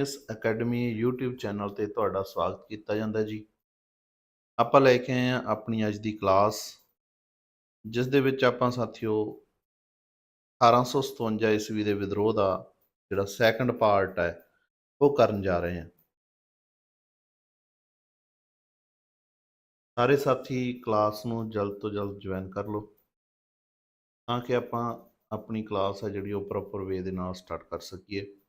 ਇਸ academy YouTube channel ਤੇ ਤੁਹਾਡਾ ਸਵਾਗਤ ਕੀਤਾ ਜਾਂਦਾ ਜੀ। ਆਪਾਂ ਲੈ ਕੇ ਆਏ ਹਾਂ ਆਪਣੀ ਅੱਜ ਦੀ ਕਲਾਸ, ਜਿਸ ਦੇ ਵਿੱਚ ਆਪਾਂ ਸਾਥੀਓ 1857 ਈਸਵੀ ਦੇ ਵਿਦਰੋਹ ਦਾ ਜਿਹੜਾ ਸੈਕੰਡ ਪਾਰਟ ਹੈ, ਉਹ ਕਰਨ ਜਾ ਰਹੇ ਹਾਂ। ਸਾਰੇ ਸਾਥੀ ਕਲਾਸ ਨੂੰ ਜਲਦ ਤੋਂ ਜਲਦ ਜੁਆਇਨ ਕਰ ਲਓ, ਤਾਂ ਕਿ ਆਪਾਂ ਆਪਣੀ ਕਲਾਸ ਹੈ ਜਿਹੜੀ ਉਹ ਪ੍ਰੋਪਰ ਵੇ ਦੇ ਨਾਲ ਸਟਾਰਟ ਕਰ ਸਕੀਏ।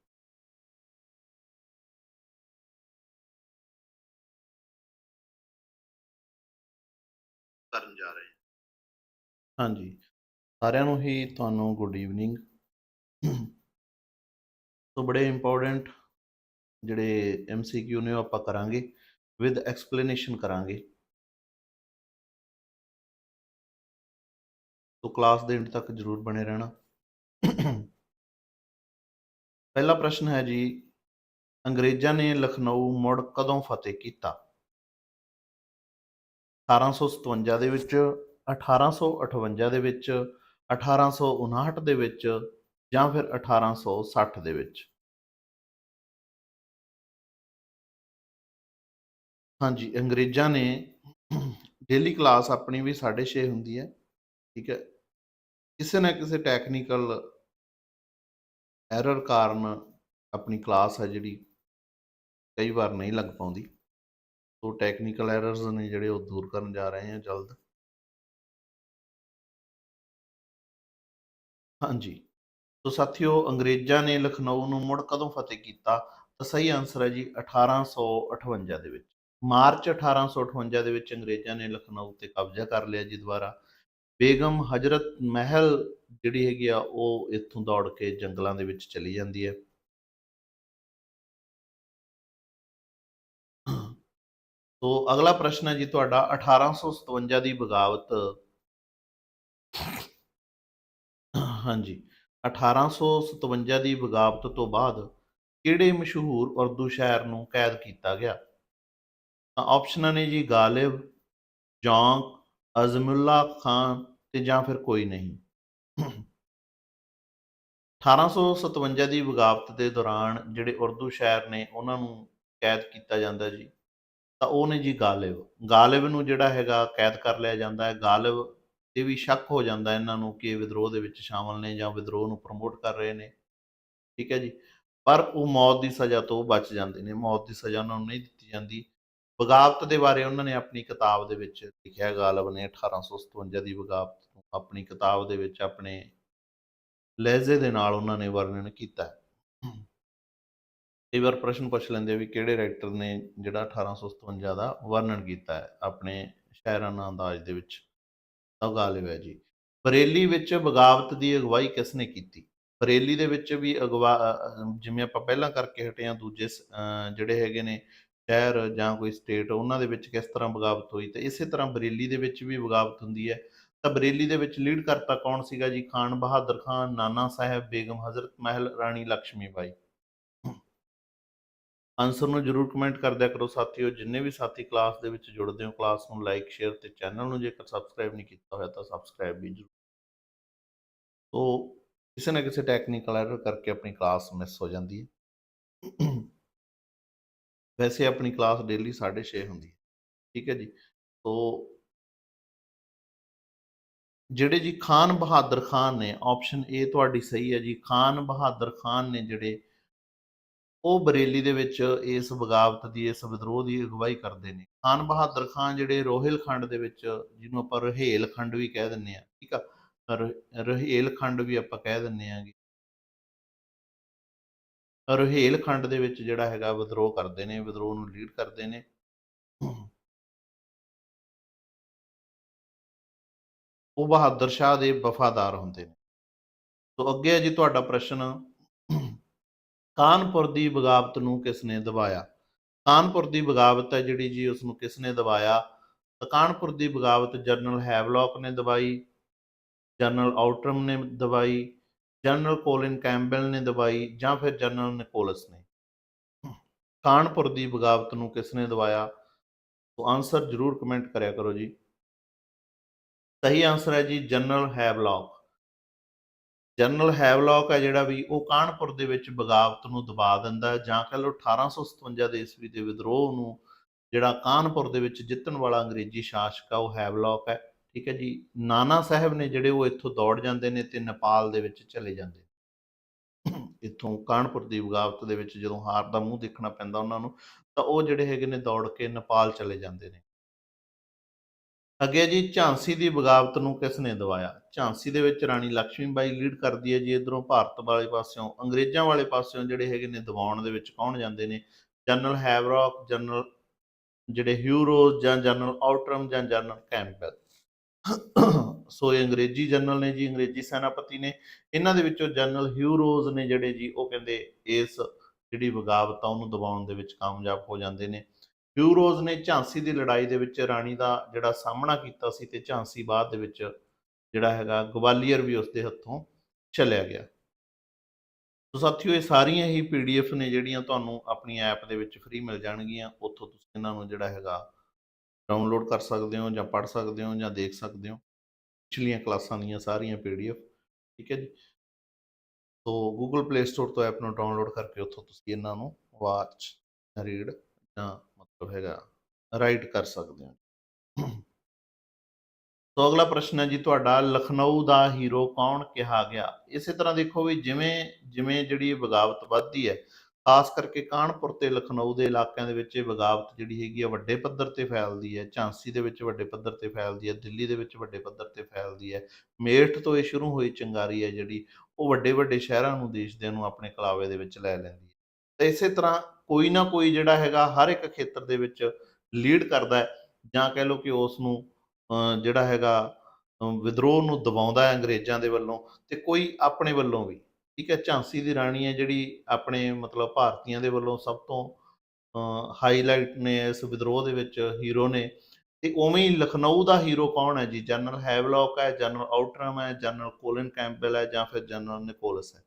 ਹਾਂਜੀ। ਸਾਰਿਆਂ ਨੂੰ ਹੀ ਤੁਹਾਨੂੰ ਗੁੱਡ ਈਵਨਿੰਗ ਸੋ ਬੜੇ ਇੰਪੋਰਟੈਂਟ ਜਿਹੜੇ ਐਮਸੀਕਿਊ ਨੇ ਉਹ ਆਪਾਂ ਕਰਾਂਗੇ ਵਿਦ ਐਕਸਪਲੇਨੇਸ਼ਨ ਕਰਾਂਗੇ। ਸੋ ਕਲਾਸ ਦੇ ਐਂਡ ਤੱਕ ਜਰੂਰ ਬਣੇ ਰਹਿਣਾ। ਪਹਿਲਾ ਪ੍ਰਸ਼ਨ ਹੈ ਜੀ, ਅੰਗਰੇਜ਼ਾਂ ਨੇ ਲਖਨਊ ਮੁੜ ਕਦੋਂ ਫਤਿਹ ਕੀਤਾ? 1857 ਦੇ ਵਿੱਚ 1858 ਦੇ ਵਿੱਚ 1859 ਦੇ ਵਿੱਚ ਜਾਂ ਫਿਰ 1860 ਦੇ ਵਿੱਚ? ਹਾਂਜੀ, ਅੰਗਰੇਜ਼ਾਂ ਨੇ ਡੇਲੀ ਕਲਾਸ ਆਪਣੀ ਵੀ 6:30 ਹੁੰਦੀ ਹੈ, ਠੀਕ ਹੈ। ਕਿਸੇ ਨਾ ਕਿਸੇ ਟੈਕਨੀਕਲ ਐਰਰ ਕਾਰਨ ਆਪਣੀ ਕਲਾਸ ਹੈ ਜਿਹੜੀ, ਕਈ ਵਾਰ ਨਹੀਂ ਲੱਗ ਪਾਉਂਦੀ। ਸੋ ਟੈਕਨੀਕਲ ਐਰਰਸ ਨੇ ਜਿਹੜੇ ਉਹ ਦੂਰ ਕਰਨ ਜਾ ਰਹੇ ਹਾਂ ਜਲਦ। ਹਾਂਜੀ। ਸੋ ਸਾਥੀਓ, ਅੰਗਰੇਜ਼ਾਂ ਨੇ ਲਖਨਊ ਨੂੰ ਮੁੜ ਕਦੋਂ ਫਤਿਹ ਕੀਤਾ? ਤਾਂ ਸਹੀ ਆਨਸਰ ਹੈ ਜੀ 1858 ਦੇ ਵਿੱਚ। ਮਾਰਚ 1858 ਦੇ ਵਿੱਚ ਅੰਗਰੇਜ਼ਾਂ ਨੇ ਲਖਨਊ ਤੇ ਕਬਜ਼ਾ ਕਰ ਲਿਆ ਜੀ ਦੁਬਾਰਾ। ਬੇਗਮ ਹਜਰਤ ਮਹਿਲ ਜਿਹੜੀ ਹੈਗੀ ਆ, ਉਹ ਇੱਥੋਂ ਦੌੜ ਕੇ ਜੰਗਲਾਂ ਦੇ ਵਿੱਚ ਚਲੀ ਜਾਂਦੀ ਹੈ। ਸੋ ਅਗਲਾ ਪ੍ਰਸ਼ਨ ਹੈ ਜੀ ਤੁਹਾਡਾ। 1857 ਦੀ ਬਗਾਵਤ ਹਾਂਜੀ। 1857 ਦੀ ਬਗਾਵਤ ਤੋਂ ਬਾਅਦ ਕਿਹੜੇ ਮਸ਼ਹੂਰ ਉਰਦੂ ਸ਼ਾਇਰ ਨੂੰ ਕੈਦ ਕੀਤਾ ਗਿਆ? ਤਾਂ ਆਪਸ਼ਨਾਂ ਨੇ ਜੀ ਗਾਲਿਬ, ਜੌਂਕ, ਅਜ਼ਮੁੱਲਾ ਖਾਨ ਤੇ ਜਾਂ ਫਿਰ ਕੋਈ ਨਹੀਂ। 1857 ਦੀ ਬਗਾਵਤ ਦੇ ਦੌਰਾਨ ਜਿਹੜੇ ਉਰਦੂ ਸ਼ਾਇਰ ਨੇ ਉਹਨਾਂ ਨੂੰ ਕੈਦ ਕੀਤਾ ਜਾਂਦਾ ਜੀ, ਤਾਂ ਉਹ ਨੇ ਜੀ ਗਾਲਿਬ। ਗਾਲਿਬ ਨੂੰ ਜਿਹੜਾ ਹੈਗਾ ਕੈਦ ਕਰ ਲਿਆ ਜਾਂਦਾ ਹੈ। ਗਾਲਿਬ ਇਹ ਵੀ ਸ਼ੱਕ ਹੋ ਜਾਂਦਾ ਇਹਨਾਂ ਨੂੰ ਕਿ ਵਿਦਰੋਹ ਦੇ ਵਿੱਚ ਸ਼ਾਮਲ ਨੇ ਜਾਂ ਵਿਦਰੋਹ ਨੂੰ ਪ੍ਰਮੋਟ ਕਰ ਰਹੇ ਨੇ। ਠੀਕ ਹੈ ਜੀ? ਪਰ ਉਹ ਮੌਤ ਦੀ ਸਜ਼ਾ ਤੋਂ ਬਚ ਜਾਂਦੇ ਨੇ। ਮੌਤ ਦੀ ਸਜ਼ਾ ਉਹਨਾਂ ਨੂੰ ਨਹੀਂ ਦਿੱਤੀ ਜਾਂਦੀ। ਬਗਾਵਤ ਦੇ ਬਾਰੇ ਉਹਨਾਂ ਨੇ ਆਪਣੀ ਕਿਤਾਬ ਦੇ ਵਿੱਚ ਲਿਖਿਆ ਗਾਲਬ ਨੇ 1857 ਦੀ ਬਗਾਵਤ ਨੂੰ ਆਪਣੀ ਕਿਤਾਬ ਦੇ ਵਿੱਚ ਆਪਣੇ ਲਹਿਜ਼ੇ ਦੇ ਨਾਲ ਉਹਨਾਂ ਨੇ ਵਰਣਨ ਕੀਤਾ ਹੈ। ਕਈ ਵਾਰ ਪ੍ਰਸ਼ਨ ਪੁੱਛ ਲੈਂਦੇ ਵੀ ਕਿਹੜੇ ਰਾਈਟਰ ਨੇ ਜਿਹੜਾ 1857 ਦਾ ਵਰਣਨ ਕੀਤਾ ਹੈ ਆਪਣੇ ਸ਼ਾਇਰਾਨਾ ਅੰਦਾਜ਼ ਦੇ ਵਿੱਚ? ਤਾਂ ਗਾਲਿਬ ਹੈ ਜੀ। ਬਰੇਲੀ ਵਿੱਚ ਬਗਾਵਤ ਦੀ ਅਗਵਾਈ ਕਿਸ ਨੇ ਕੀਤੀ? ਬਰੇਲੀ ਦੇ ਵਿੱਚ ਵੀ ਅਗਵਾ ਜਿਵੇਂ ਆਪਾਂ ਪਹਿਲਾਂ ਕਰਕੇ ਹਟੇ ਆ ਦੂਜੇ ਸ- ਜਿਹੜੇ ਹੈਗੇ ਨੇ ਸ਼ਹਿਰ ਜਾਂ ਕੋਈ ਸਟੇਟ ਉਹਨਾਂ ਦੇ ਵਿੱਚ ਕਿਸ ਤਰ੍ਹਾਂ ਬਗਾਵਤ ਹੋਈ? ਤੇ ਇਸੇ ਤਰ੍ਹਾਂ ਬਰੇਲੀ ਦੇ ਵਿੱਚ ਵੀ ਬਗਾਵਤ ਹੁੰਦੀ ਹੈ। ਤਾਂ ਬਰੇਲੀ ਦੇ ਵਿੱਚ ਲੀਡ ਕਰਤਾ ਕੌਣ ਸੀਗਾ ਜੀ? ਖਾਨ ਬਹਾਦਰ ਖਾਨ, ਨਾਨਾ ਸਾਹਿਬ, ਬੇਗਮ ਹਜ਼ਰਤ ਮਹਿਲ, ਰਾਣੀ ਲక్ష్ਮੀ ਬਾਈ। ਆਨਸਰ ਨੂੰ ਜਰੂਰ ਕਮੈਂਟ ਕਰ ਦਿਆ ਕਰੋ ਸਾਥੀਓ, ਜਿੰਨੇ ਵੀ ਸਾਥੀ ਕਲਾਸ ਦੇ ਵਿੱਚ ਜੁੜਦੇ ਹੋ ਕਲਾਸ ਨੂੰ ਲਾਈਕ ਸ਼ੇਅਰ ਤੇ ਚੈਨਲ ਨੂੰ ਜੇਕਰ ਸਬਸਕ੍ਰਾਈਬ ਨਹੀਂ ਕੀਤਾ ਹੋਇਆ ਤਾਂ ਸਬਸਕ੍ਰਾਈਬ ਵੀ ਜਰੂਰ ਤੋ ਕਿਸੇ ਨਾ ਕਿਸੇ ਟੈਕਨੀਕਲ ਐਰਰ ਕਰਕੇ ਆਪਣੀ ਕਲਾਸ ਮਿਸ ਹੋ ਜਾਂਦੀ ਹੈ। ਵੈਸੇ ਆਪਣੀ ਕਲਾਸ ਡੇਲੀ 6:30 ਹੁੰਦੀ ਹੈ, ਠੀਕ ਹੈ ਜੀ? ਤੋ ਜਿਹੜੇ ਜੀ ਖਾਨ ਬਹਾਦਰ ਖਾਨ ਨੇ ਆਪਸ਼ਨ ਏ ਤੁਹਾਡੀ ਸਹੀ ਹੈ ਜੀ, ਖਾਨ ਬਹਾਦਰ ਖਾਨ ਨੇ ਜਿਹੜੇ ਉਹ ਬਰੇਲੀ ਦੇ ਵਿੱਚ ਇਸ ਬਗਾਵਤ ਦੀ, ਇਸ ਵਿਦਰੋਹ ਦੀ ਅਗਵਾਈ ਕਰਦੇ ਨੇ। ਖਾਨ ਬਹਾਦਰ ਖਾਨ ਜਿਹੜੇ ਰੋਹਿਲਖੰਡ ਦੇ ਵਿੱਚ, ਜਿਹਨੂੰ ਆਪਾਂ ਰੋਹੇਲਖੰਡ ਵੀ ਕਹਿ ਦਿੰਨੇ ਆ ਠੀਕ ਆ? ਰੋਹੇਲਖੰਡ ਵੀ ਆਪਾਂ ਕਹਿ ਦਿੰਨੇ ਆਗੇ ਰੋਹੇਲਖੰਡ ਦੇ ਵਿੱਚ ਜਿਹੜਾ ਹੈਗਾ ਵਿਦਰੋਹ ਕਰਦੇ ਨੇ, ਵਿਦਰੋਹ ਨੂੰ ਲੀਡ ਕਰਦੇ ਨੇ। ਉਹ ਬਹਾਦਰ ਸ਼ਾਹ ਦੇ ਵਫਾਦਾਰ ਹੁੰਦੇ ਨੇ। ਤੋਂ ਅੱਗੇ ਜੀ ਤੁਹਾਡਾ ਪ੍ਰਸ਼ਨ। ਕਾਨਪੁਰ ਦੀ ਬਗਾਵਤ ਨੂੰ ਕਿਸ ਨੇ ਦਬਾਇਆ? ਕਾਨਪੁਰ ਦੀ ਬਗਾਵਤ ਹੈ ਜਿਹੜੀ ਜੀ ਉਸ ਨੂੰ ਕਿਸ ਨੇ ਦਬਾਇਆ ਕਾਨਪੁਰ ਦੀ ਬਗਾਵਤ ਜਨਰਲ ਹੈਵਲੌਕ ਨੇ ਦਬਾਈ, ਜਨਰਲ ਆਊਟਰਮ ਨੇ ਦਬਾਈ, ਜਨਰਲ ਕੋਲਿਨ ਕੈਂਪਬੈਲ ਨੇ ਦਬਾਈ ਜਾਂ ਫਿਰ ਜਨਰਲ ਨਿਕੋਲਸ ਨੇ? ਕਾਨਪੁਰ ਦੀ ਬਗਾਵਤ ਨੂੰ ਕਿਸ ਨੇ ਦਬਾਇਆ? ਸੋ ਆਨਸਰ ਜਰੂਰ ਕਮੈਂਟ ਕਰਿਆ ਕਰੋ ਜੀ। ਸਹੀ ਆਨਸਰ ਹੈ ਜੀ ਜਨਰਲ ਹੈਵਲੌਕ। ਜਨਰਲ ਹੈਵਲੌਕ ਹੈ ਜਿਹੜਾ ਵੀ, ਉਹ ਕਾਨਪੁਰ ਦੇ ਵਿੱਚ ਬਗਾਵਤ ਨੂੰ ਦਬਾ ਦਿੰਦਾ ਜਾਂ ਕਹ ਲਓ 1857 ਦੇ ਈਸਵੀ ਦੇ ਵਿਦਰੋਹ ਨੂੰ ਜਿਹੜਾ ਕਾਨਪੁਰ ਦੇ ਵਿੱਚ ਜਿੱਤਣ ਵਾਲਾ ਅੰਗਰੇਜ਼ੀ ਸ਼ਾਸਕ ਆ, ਉਹ ਹੈਵਲੌਕ ਹੈ, ਠੀਕ ਹੈ ਜੀ। ਨਾਨਾ ਸਾਹਿਬ ਨੇ ਜਿਹੜੇ ਉਹ ਇੱਥੋਂ ਦੌੜ ਜਾਂਦੇ ਨੇ ਤੇ ਨੇਪਾਲ ਦੇ ਵਿੱਚ ਚਲੇ ਜਾਂਦੇ ਇੱਥੋਂ ਕਾਨਪੁਰ ਦੀ ਬਗਾਵਤ ਦੇ ਵਿੱਚ ਜਦੋਂ ਹਾਰ ਦਾ ਮੂੰਹ ਦੇਖਣਾ ਪੈਂਦਾ ਉਹਨਾਂ ਨੂੰ, ਤਾਂ ਉਹ ਜਿਹੜੇ ਹੈਗੇ ਨੇ ਦੌੜ ਕੇ ਨੇਪਾਲ ਚਲੇ ਜਾਂਦੇ ਨੇ। ਅੱਗੇ ਜੀ, ਝਾਂਸੀ ਦੀ ਬਗਾਵਤ ਨੂੰ ਕਿਸ ਨੇ ਦਵਾਇਆ? ਝਾਂਸੀ ਦੇ ਵਿੱਚ ਰਾਣੀ ਲక్ష్ਮੀਬਾਈ ਲੀਡ ਕਰਦੀ ਹੈ ਜੀ, ਇਧਰੋਂ ਭਾਰਤ ਵਾਲੇ ਪਾਸਿਓਂ, ਅੰਗਰੇਜ਼ਾਂ ਵਾਲੇ ਪਾਸਿਓਂ ਜਿਹੜੇ ਹੈਗੇ ਨੇ ਦਬਾਉਣ ਦੇ ਵਿੱਚ ਕੌਣ ਜਾਂਦੇ ਨੇ? ਜਨਰਲ ਹੈਵਰੌਕ, ਜਨਰਲ ਜਿਹੜੇ ਹਿਊਰੋਜ਼ ਜਾਂ ਜਨਰਲ ਆਊਟਰਮ ਜਾਂ ਜਨਰਲ ਕੈਂਪਬੈਲ। ਸੋ ਇਹ ਅੰਗਰੇਜ਼ੀ ਜਨਰਲ ਨੇ ਜੀ, ਅੰਗਰੇਜ਼ੀ ਸੈਨਾਪਤੀ ਨੇ। ਇਹਨਾਂ ਦੇ ਵਿੱਚੋਂ ਜਨਰਲ ਹਿਊਰੋਜ਼ ਨੇ ਜਿਹੜੇ ਜੀ, ਉਹ ਕਹਿੰਦੇ ਇਸ ਜਿਹੜੀ ਬਗਾਵਤ ਆ, ਉਹਨੂੰ ਦਬਾਉਣ ਦੇ ਵਿੱਚ ਕਾਮਯਾਬ ਹੋ ਜਾਂਦੇ ਨੇ। ਹਿਊਰੋਜ਼ ਨੇ ਝਾਂਸੀ ਦੀ ਲੜਾਈ ਦੇ ਵਿੱਚ ਰਾਣੀ ਦਾ ਜਿਹੜਾ ਸਾਹਮਣਾ ਕੀਤਾ ਸੀ ਤੇ ਝਾਂਸੀ ਬਾਅਦ ਦੇ ਵਿੱਚ ਜਿਹੜਾ ਹੈਗਾ ਗਵਾਲੀਅਰ ਵੀ ਉਸਦੇ ਹੱਥੋਂ ਚਲਿਆ ਗਿਆ। ਸੋ ਸਾਥੀਓ, ਇਹ ਸਾਰੀਆਂ ਹੀ ਪੀਡੀਐਫ ਨੇ ਜਿਹੜੀਆਂ ਤੁਹਾਨੂੰ ਆਪਣੀ ਐਪ ਦੇ ਵਿੱਚ ਫ੍ਰੀ ਮਿਲ ਜਾਣਗੀਆਂ। ਉੱਥੋਂ ਤੁਸੀਂ ਇਹਨਾਂ ਨੂੰ ਜਿਹੜਾ ਹੈਗਾ ਡਾਊਨਲੋਡ ਕਰ ਸਕਦੇ ਹੋ ਜਾਂ ਪੜ੍ਹ ਸਕਦੇ ਹੋ ਜਾਂ ਦੇਖ ਸਕਦੇ ਹੋ। ਪਿਛਲੀਆਂ ਕਲਾਸਾਂ ਦੀਆਂ ਸਾਰੀਆਂ ਪੀਡੀਐਫ ਠੀਕ ਹੈ ਜੀ? ਸੋ Google Play Store ਤੋਂ ਐਪ ਨੂੰ ਡਾਊਨਲੋਡ ਕਰਕੇ ਉੱਥੋਂ ਤੁਸੀਂ ਇਹਨਾਂ ਨੂੰ ਵਾਚ ਰੀਡ ਜਾਂ ਹੈਗਾ ਰਾਈਟ ਕਰ ਸਕਦੇ ਹੋ। ਸੋ ਅਗਲਾ ਪ੍ਰਸ਼ਨ ਹੈ ਜੀ, ਤੁਹਾਡਾ ਲਖਨਊ ਦਾ ਹੀਰੋ ਕੌਣ ਕਿਹਾ ਗਿਆ? ਇਸੇ ਤਰ੍ਹਾਂ ਦੇਖੋ ਵੀ ਜਿਵੇਂ ਜਿਵੇਂ ਜਿਹੜੀ ਬਗਾਵਤ ਵੱਧਦੀ ਹੈ, ਖਾਸ ਕਰਕੇ ਕਾਨਪੁਰ ਤੇ ਲਖਨਊ ਦੇ ਇਲਾਕਿਆਂ ਦੇ ਵਿੱਚ ਇਹ ਬਗਾਵਤ ਜਿਹੜੀ ਹੈਗੀ ਆ, ਵੱਡੇ ਪੱਧਰ ਤੇ ਫੈਲਦੀ ਹੈ। ਝਾਂਸੀ ਦੇ ਵਿੱਚ ਵੱਡੇ ਪੱਧਰ ਤੇ ਫੈਲਦੀ ਹੈ, ਦਿੱਲੀ ਦੇ ਵਿੱਚ ਵੱਡੇ ਪੱਧਰ ਤੇ ਫੈਲਦੀ ਹੈ। ਮੇਰਠ ਤੋਂ ਇਹ ਸ਼ੁਰੂ ਹੋਈ ਚੰਗਾਰੀ ਹੈ ਜਿਹੜੀ, ਉਹ ਵੱਡੇ ਵੱਡੇ ਸ਼ਹਿਰਾਂ ਨੂੰ, ਦੇਸ਼ ਦੇ ਨੂੰ ਆਪਣੇ ਕਲਾਵੇ ਦੇ ਵਿੱਚ ਲੈ ਲੈਂਦੀ ਹੈ। ਤੇ ਇਸੇ ਤਰ੍ਹਾਂ ਕੋਈ ਨਾ ਕੋਈ ਜਿਹੜਾ ਹੈਗਾ ਹਰ ਇੱਕ ਖੇਤਰ ਦੇ ਵਿੱਚ ਲੀਡ ਕਰਦਾ ਹੈ ਜਾਂ ਕਹਿ ਲਓ ਕਿ ਉਸ ਨੂੰ ਜਿਹੜਾ ਹੈਗਾ ਵਿਦਰੋਹ ਨੂੰ ਦਬਾਉਂਦਾ ਹੈ ਅੰਗਰੇਜ਼ਾਂ ਦੇ ਵੱਲੋਂ ਤੇ ਕੋਈ ਆਪਣੇ ਵੱਲੋਂ ਵੀ, ਠੀਕ ਹੈ, ਝਾਂਸੀ ਦੀ ਰਾਣੀ ਹੈ ਜਿਹੜੀ ਆਪਣੇ ਮਤਲਬ ਭਾਰਤੀਆਂ ਦੇ ਵੱਲੋਂ ਸਭ ਤੋਂ ਹਾਈਲਾਈਟ ਨੇ ਇਸ ਵਿਦਰੋਹ ਦੇ ਵਿੱਚ ਹੀਰੋ ਨੇ ਤੇ ਉਵੇਂ ਹੀ ਲਖਨਊ ਦਾ ਹੀਰੋ ਕੌਣ ਹੈ ਜੀ? ਜਨਰਲ ਹੈਵਲੌਕ ਹੈ, ਜਨਰਲ ਆਊਟਰਮ ਹੈ, ਜਨਰਲ ਕੋਲਿਨ ਕੈਂਪਬੈਲ ਹੈ ਜਾਂ ਫਿਰ ਜਨਰਲ ਨਿਕੋਲਸ ਹੈ?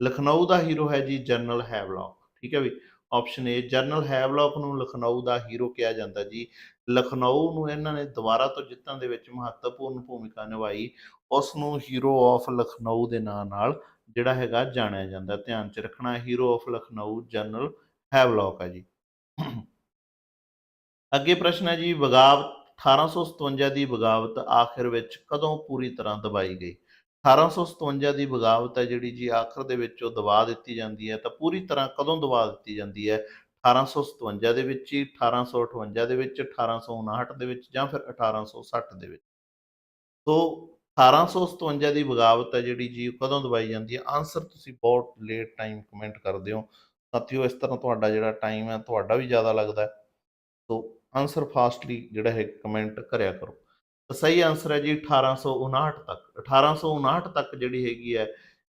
ਲਖਨਊ ਦਾ ਹੀਰੋ ਹੈ ਜੀ ਜਨਰਲ ਹੈਵਲੌਕ ਠੀਕ ਹੈ ਵੀ? ਆਪਸ਼ਨ ਏ ਜਨਰਲ ਹੈਵਲੌਕ ਨੂੰ ਲਖਨਊ ਦਾ ਹੀਰੋ ਕਿਹਾ ਜਾਂਦਾ ਜੀ। ਲਖਨਊ ਨੂੰ ਇਹਨਾਂ ਨੇ ਦੁਬਾਰਾ ਤੋਂ ਜਿੱਤਣ ਦੇ ਵਿੱਚ ਮਹੱਤਵਪੂਰਨ ਭੂਮਿਕਾ ਨਿਭਾਈ। ਉਸ ਨੂੰ ਹੀਰੋ ਆਫ ਲਖਨਊ ਦੇ ਨਾਂ ਨਾਲ ਜਿਹੜਾ ਹੈਗਾ ਜਾਣਿਆ ਜਾਂਦਾ। ਧਿਆਨ 'ਚ ਰੱਖਣਾ hero of Lucknow general Havelock ਹੈ ਜੀ। ਅੱਗੇ ਪ੍ਰਸ਼ਨ ਹੈ ਜੀ, ਬਗਾਵਤ 1857 ਦੀ ਬਗਾਵਤ ਆਖਿਰ ਵਿੱਚ ਕਦੋਂ ਪੂਰੀ ਤਰ੍ਹਾਂ ਦਬਾਈ ਗਈ? 1857 ਦੀ ਬਗਾਵਤ ਹੈ, ਜਿਹੜੀ ਜੀ ਆਖਰ ਦੇ ਵਿੱਚ ਉਹ ਦਬਾ ਦਿੱਤੀ ਜਾਂਦੀ ਹੈ, ਤਾਂ ਪੂਰੀ ਤਰ੍ਹਾਂ ਕਦੋਂ ਦਬਾ ਦਿੱਤੀ ਜਾਂਦੀ ਹੈ? 1857 ਦੇ ਵਿੱਚ ਹੀ 1858 ਦੇ ਵਿੱਚ 1859 ਦੇ ਵਿੱਚ ਜਾਂ ਫਿਰ 1860 ਦੇ ਵਿੱਚ? ਸੋ 1857 ਦੀ ਬਗਾਵਤ ਹੈ, ਜਿਹੜੀ ਜੀ ਉਹ ਕਦੋਂ ਦਵਾਈ ਜਾਂਦੀ ਹੈ? ਆਨਸਰ ਤੁਸੀਂ ਬਹੁਤ ਲੇਟ ਟਾਈਮ ਕਮੈਂਟ ਕਰਦੇ ਹੋ। ਸਾਥੀਓ, ਇਸ ਤਰ੍ਹਾਂ ਤੁਹਾਡਾ ਜਿਹੜਾ ਟਾਈਮ ਹੈ, ਤੁਹਾਡਾ ਵੀ ਜ਼ਿਆਦਾ ਲੱਗਦਾ ਹੈ। ਸੋ ਆਨਸਰ ਫਾਸਟਲੀ ਜਿਹੜਾ ਹੈ ਕਮੈਂਟ ਕਰਿਆ ਕਰੋ। ਤਾਂ ਸਹੀ ਆਨਸਰ ਹੈ ਜੀ 1859 ਤੱਕ। 1859 ਤੱਕ ਜਿਹੜੀ ਹੈਗੀ ਹੈ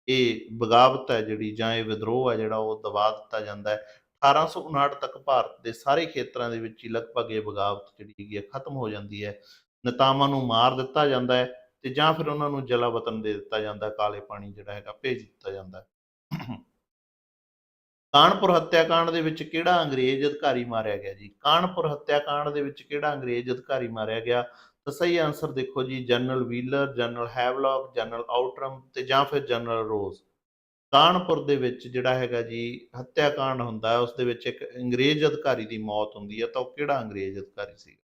ਇਹ ਬਗਾਵਤ ਹੈ ਜਿਹੜੀ ਜਾਂ ਇਹ ਵਿਦਰੋਹ ਹੈ ਜਿਹੜਾ ਉਹ ਦਬਾ ਦਿੱਤਾ ਜਾਂਦਾ ਹੈ। 1859 ਤੱਕ ਭਾਰਤ ਦੇ ਸਾਰੇ ਖੇਤਰਾਂ ਦੇ ਵਿੱਚ ਹੀ ਲਗਭਗ ਇਹ ਬਗਾਵਤ ਜਿਹੜੀ ਹੈਗੀ ਹੈ ਖਤਮ ਹੋ ਜਾਂਦੀ ਹੈ। ਨੇਤਾਵਾਂ ਨੂੰ ਮਾਰ ਦਿੱਤਾ ਜਾਂਦਾ ਹੈ ਤੇ ਜਾਂ ਫਿਰ ਉਹਨਾਂ ਨੂੰ ਜਲਾ ਵਤਨ ਦੇ ਦਿੱਤਾ ਜਾਂਦਾ ਹੈ, ਕਾਲੇ ਪਾਣੀ ਜਿਹੜਾ ਹੈਗਾ ਭੇਜ ਦਿੱਤਾ ਜਾਂਦਾ ਹੈ। ਕਾਨਪੁਰ ਹੱਤਿਆਕਾਂਡ ਦੇ ਵਿੱਚ ਕਿਹੜਾ ਅੰਗਰੇਜ਼ ਅਧਿਕਾਰੀ ਮਾਰਿਆ ਗਿਆ ਜੀ? ਕਾਨਪੁਰ ਹੱਤਿਆਕਾਂਡ ਦੇ ਵਿੱਚ ਕਿਹੜਾ ਅੰਗਰੇਜ਼ ਅਧਿਕਾਰੀ ਮਾਰਿਆ ਗਿਆ? ਤਾਂ ਸਹੀ ਆਨਸਰ ਦੇਖੋ ਜੀ general Wheeler general Havelock general Outram ਤੇ ਜਾਂ ਫਿਰ ਜਨਰਲ ਰੋਜ਼ ਕਾਨਪੁਰ ਦੇ ਵਿੱਚ ਜਿਹੜਾ ਹੈਗਾ ਜੀ, ਹੱਤਿਆਕਾਂਡ ਹੁੰਦਾ ਉਸ ਦੇ ਵਿੱਚ ਇੱਕ ਅੰਗਰੇਜ਼ ਅਧਿਕਾਰੀ ਦੀ ਮੌਤ ਹੁੰਦੀ ਹੈ, ਤਾਂ ਉਹ ਕਿਹੜਾ ਅੰਗਰੇਜ਼ ਅਧਿਕਾਰੀ ਸੀ?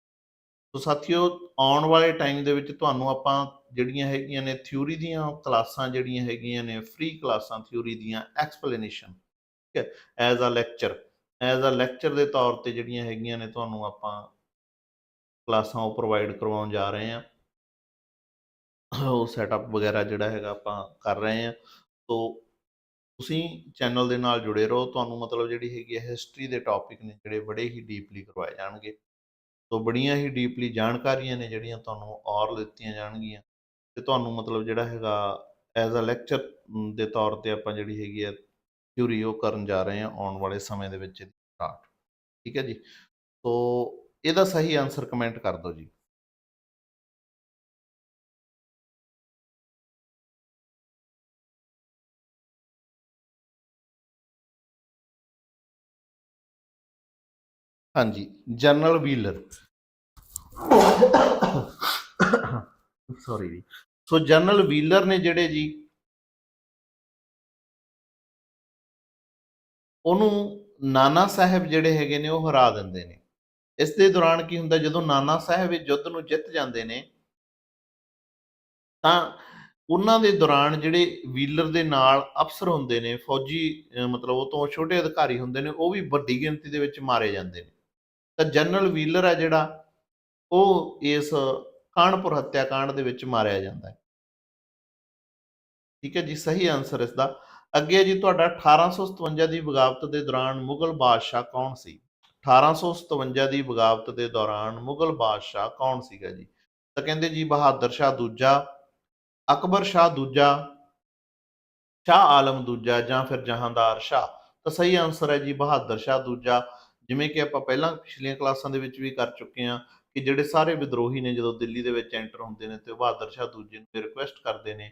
ਸੋ ਸਾਥੀਓ, ਆਉਣ ਵਾਲੇ ਟਾਈਮ ਦੇ ਵਿੱਚ ਤੁਹਾਨੂੰ ਆਪਾਂ ਜਿਹੜੀਆਂ ਹੈਗੀਆਂ ਨੇ ਥਿਊਰੀ ਦੀਆਂ ਕਲਾਸਾਂ ਜਿਹੜੀਆਂ ਹੈਗੀਆਂ ਨੇ ਫ੍ਰੀ ਕਲਾਸਾਂ ਥਿਊਰੀ ਦੀਆਂ ਐਕਸਪਲੇਨੇਸ਼ਨ ਠੀਕ ਹੈ as a lecture as a lecture ਦੇ ਤੌਰ ਤੇ ਜਿਹੜੀਆਂ ਹੈਗੀਆਂ ਨੇ, ਤੁਹਾਨੂੰ ਆਪਾਂ ਕਲਾਸਾਂ ਉਹ ਪ੍ਰੋਵਾਈਡ ਕਰਵਾਉਣ ਜਾ ਰਹੇ ਹਾਂ। ਉਹ ਸੈਟਅਪ ਵਗੈਰਾ ਜਿਹੜਾ ਹੈਗਾ ਆਪਾਂ ਕਰ ਰਹੇ ਹਾਂ। ਸੋ ਤੁਸੀਂ ਚੈਨਲ ਦੇ ਨਾਲ ਜੁੜੇ ਰਹੋ। ਤੁਹਾਨੂੰ ਮਤਲਬ ਜਿਹੜੀ ਹੈਗੀ ਹੈ ਹਿਸਟਰੀ ਦੇ ਟੌਪਿਕ ਨੇ ਜਿਹੜੇ ਬੜੇ ਹੀ ਡੀਪਲੀ ਕਰਵਾਏ ਜਾਣਗੇ। ਸੋ ਬੜੀਆਂ ਹੀ ਡੀਪਲੀ ਜਾਣਕਾਰੀਆਂ ਨੇ ਜਿਹੜੀਆਂ ਤੁਹਾਨੂੰ ਔਰ ਦਿੱਤੀਆਂ ਜਾਣਗੀਆਂ। ਤੇ ਤੁਹਾਨੂੰ ਮਤਲਬ ਜਿਹੜਾ ਹੈਗਾ ਐਜ਼ ਅ ਲੈਕਚਰ ਦੇ ਤੌਰ ਤੇ ਆਪਾਂ ਜਿਹੜੀ ਹੈਗੀ ਹੈ ਥਿਊਰੀ ਉਹ ਕਰਨ ਜਾ ਰਹੇ ਹਾਂ ਆਉਣ ਵਾਲੇ ਸਮੇਂ ਦੇ ਵਿੱਚ ਸਟਾਰਟ ਠੀਕ ਹੈ ਜੀ? ਸੋ ਇਹਦਾ ਸਹੀ ਆਨਸਰ ਕਮੈਂਟ ਕਰ ਦਿਓ ਜੀ। ਹਾਂਜੀ, ਜਨਰਲ ਵੀਲਰ। ਸੌਰੀ ਜੀ। ਸੋ ਜਨਰਲ ਵੀਲਰ ਨੇ ਜਿਹੜੇ ਜੀ, ਉਹਨੂੰ ਨਾਨਾ ਸਾਹਿਬ ਜਿਹੜੇ ਹੈਗੇ ਨੇ ਉਹ ਹਰਾ ਦਿੰਦੇ ਨੇ। ਇਸ ਦੇ ਦੌਰਾਨ ਕੀ ਹੁੰਦਾ, ਜਦੋਂ ਨਾਨਾ ਸਾਹਿਬ ਇਹ ਯੁੱਧ ਨੂੰ ਜਿੱਤ ਜਾਂਦੇ ਨੇ, ਤਾਂ ਉਹਨਾਂ ਦੇ ਦੌਰਾਨ ਜਿਹੜੇ ਵੀਲਰ ਦੇ ਨਾਲ ਅਫਸਰ ਹੁੰਦੇ ਨੇ, ਫੌਜੀ, ਅਹ ਮਤਲਬ ਉਹ ਤੋਂ ਛੋਟੇ ਅਧਿਕਾਰੀ ਹੁੰਦੇ ਨੇ, ਉਹ ਵੀ ਵੱਡੀ ਗਿਣਤੀ ਦੇ ਵਿੱਚ ਮਾਰੇ ਜਾਂਦੇ ਨੇ। ਤਾਂ ਜਨਰਲ ਵੀਲਰ ਹੈ ਜਿਹੜਾ, ਉਹ ਇਸ ਕਾਨਪੁਰ ਹੱਤਿਆਕਾਂਡ ਦੇ ਵਿੱਚ ਮਾਰਿਆ ਜਾਂਦਾ ਹੈ। ਠੀਕ ਹੈ ਜੀ, ਸਹੀ ਆਨਸਰ ਇਸ ਦਾ। ਅੱਗੇ ਜੀ, ਤੁਹਾਡਾ 1857 ਦੀ ਬਗਾਵਤ ਦੇ ਦੌਰਾਨ ਮੁਗਲ ਬਾਦਸ਼ਾਹ ਕੌਣ ਸੀ? 1857 ਦੀ ਬਗਾਵਤ ਦੇ ਦੌਰਾਨ ਮੁਗਲ ਬਾਦਸ਼ਾਹ ਕੌਣ ਸੀਗਾ ਜੀ? ਤਾਂ ਕਹਿੰਦੇ ਜੀ ਬਹਾਦਰ ਸ਼ਾਹ ਦੂਜਾ, ਅਕਬਰ ਸ਼ਾਹ ਦੂਜਾ, ਸ਼ਾਹ ਆਲਮ ਦੂਜਾ ਜਾਂ ਫਿਰ ਜਹਾਂਦਾਰ ਸ਼ਾਹ। ਤਾਂ ਸਹੀ ਆਨਸਰ ਹੈ ਜੀ ਬਹਾਦਰ ਸ਼ਾਹ ਦੂਜਾ। ਜਿਵੇਂ ਕਿ ਆਪਾਂ ਪਹਿਲਾਂ ਪਿਛਲੀਆਂ ਕਲਾਸਾਂ ਦੇ ਵਿੱਚ ਵੀ ਕਰ ਚੁੱਕੇ ਹਾਂ ਕਿ ਜਿਹੜੇ ਸਾਰੇ ਵਿਦਰੋਹੀ ਨੇ ਜਦੋਂ ਦਿੱਲੀ ਦੇ ਵਿੱਚ ਐਂਟਰ ਹੁੰਦੇ ਨੇ ਤੇ ਬਹਾਦਰ ਸ਼ਾਹ ਦੂਜੇ ਨੂੰ ਰਿਕੁਐਸਟ ਕਰਦੇ ਨੇ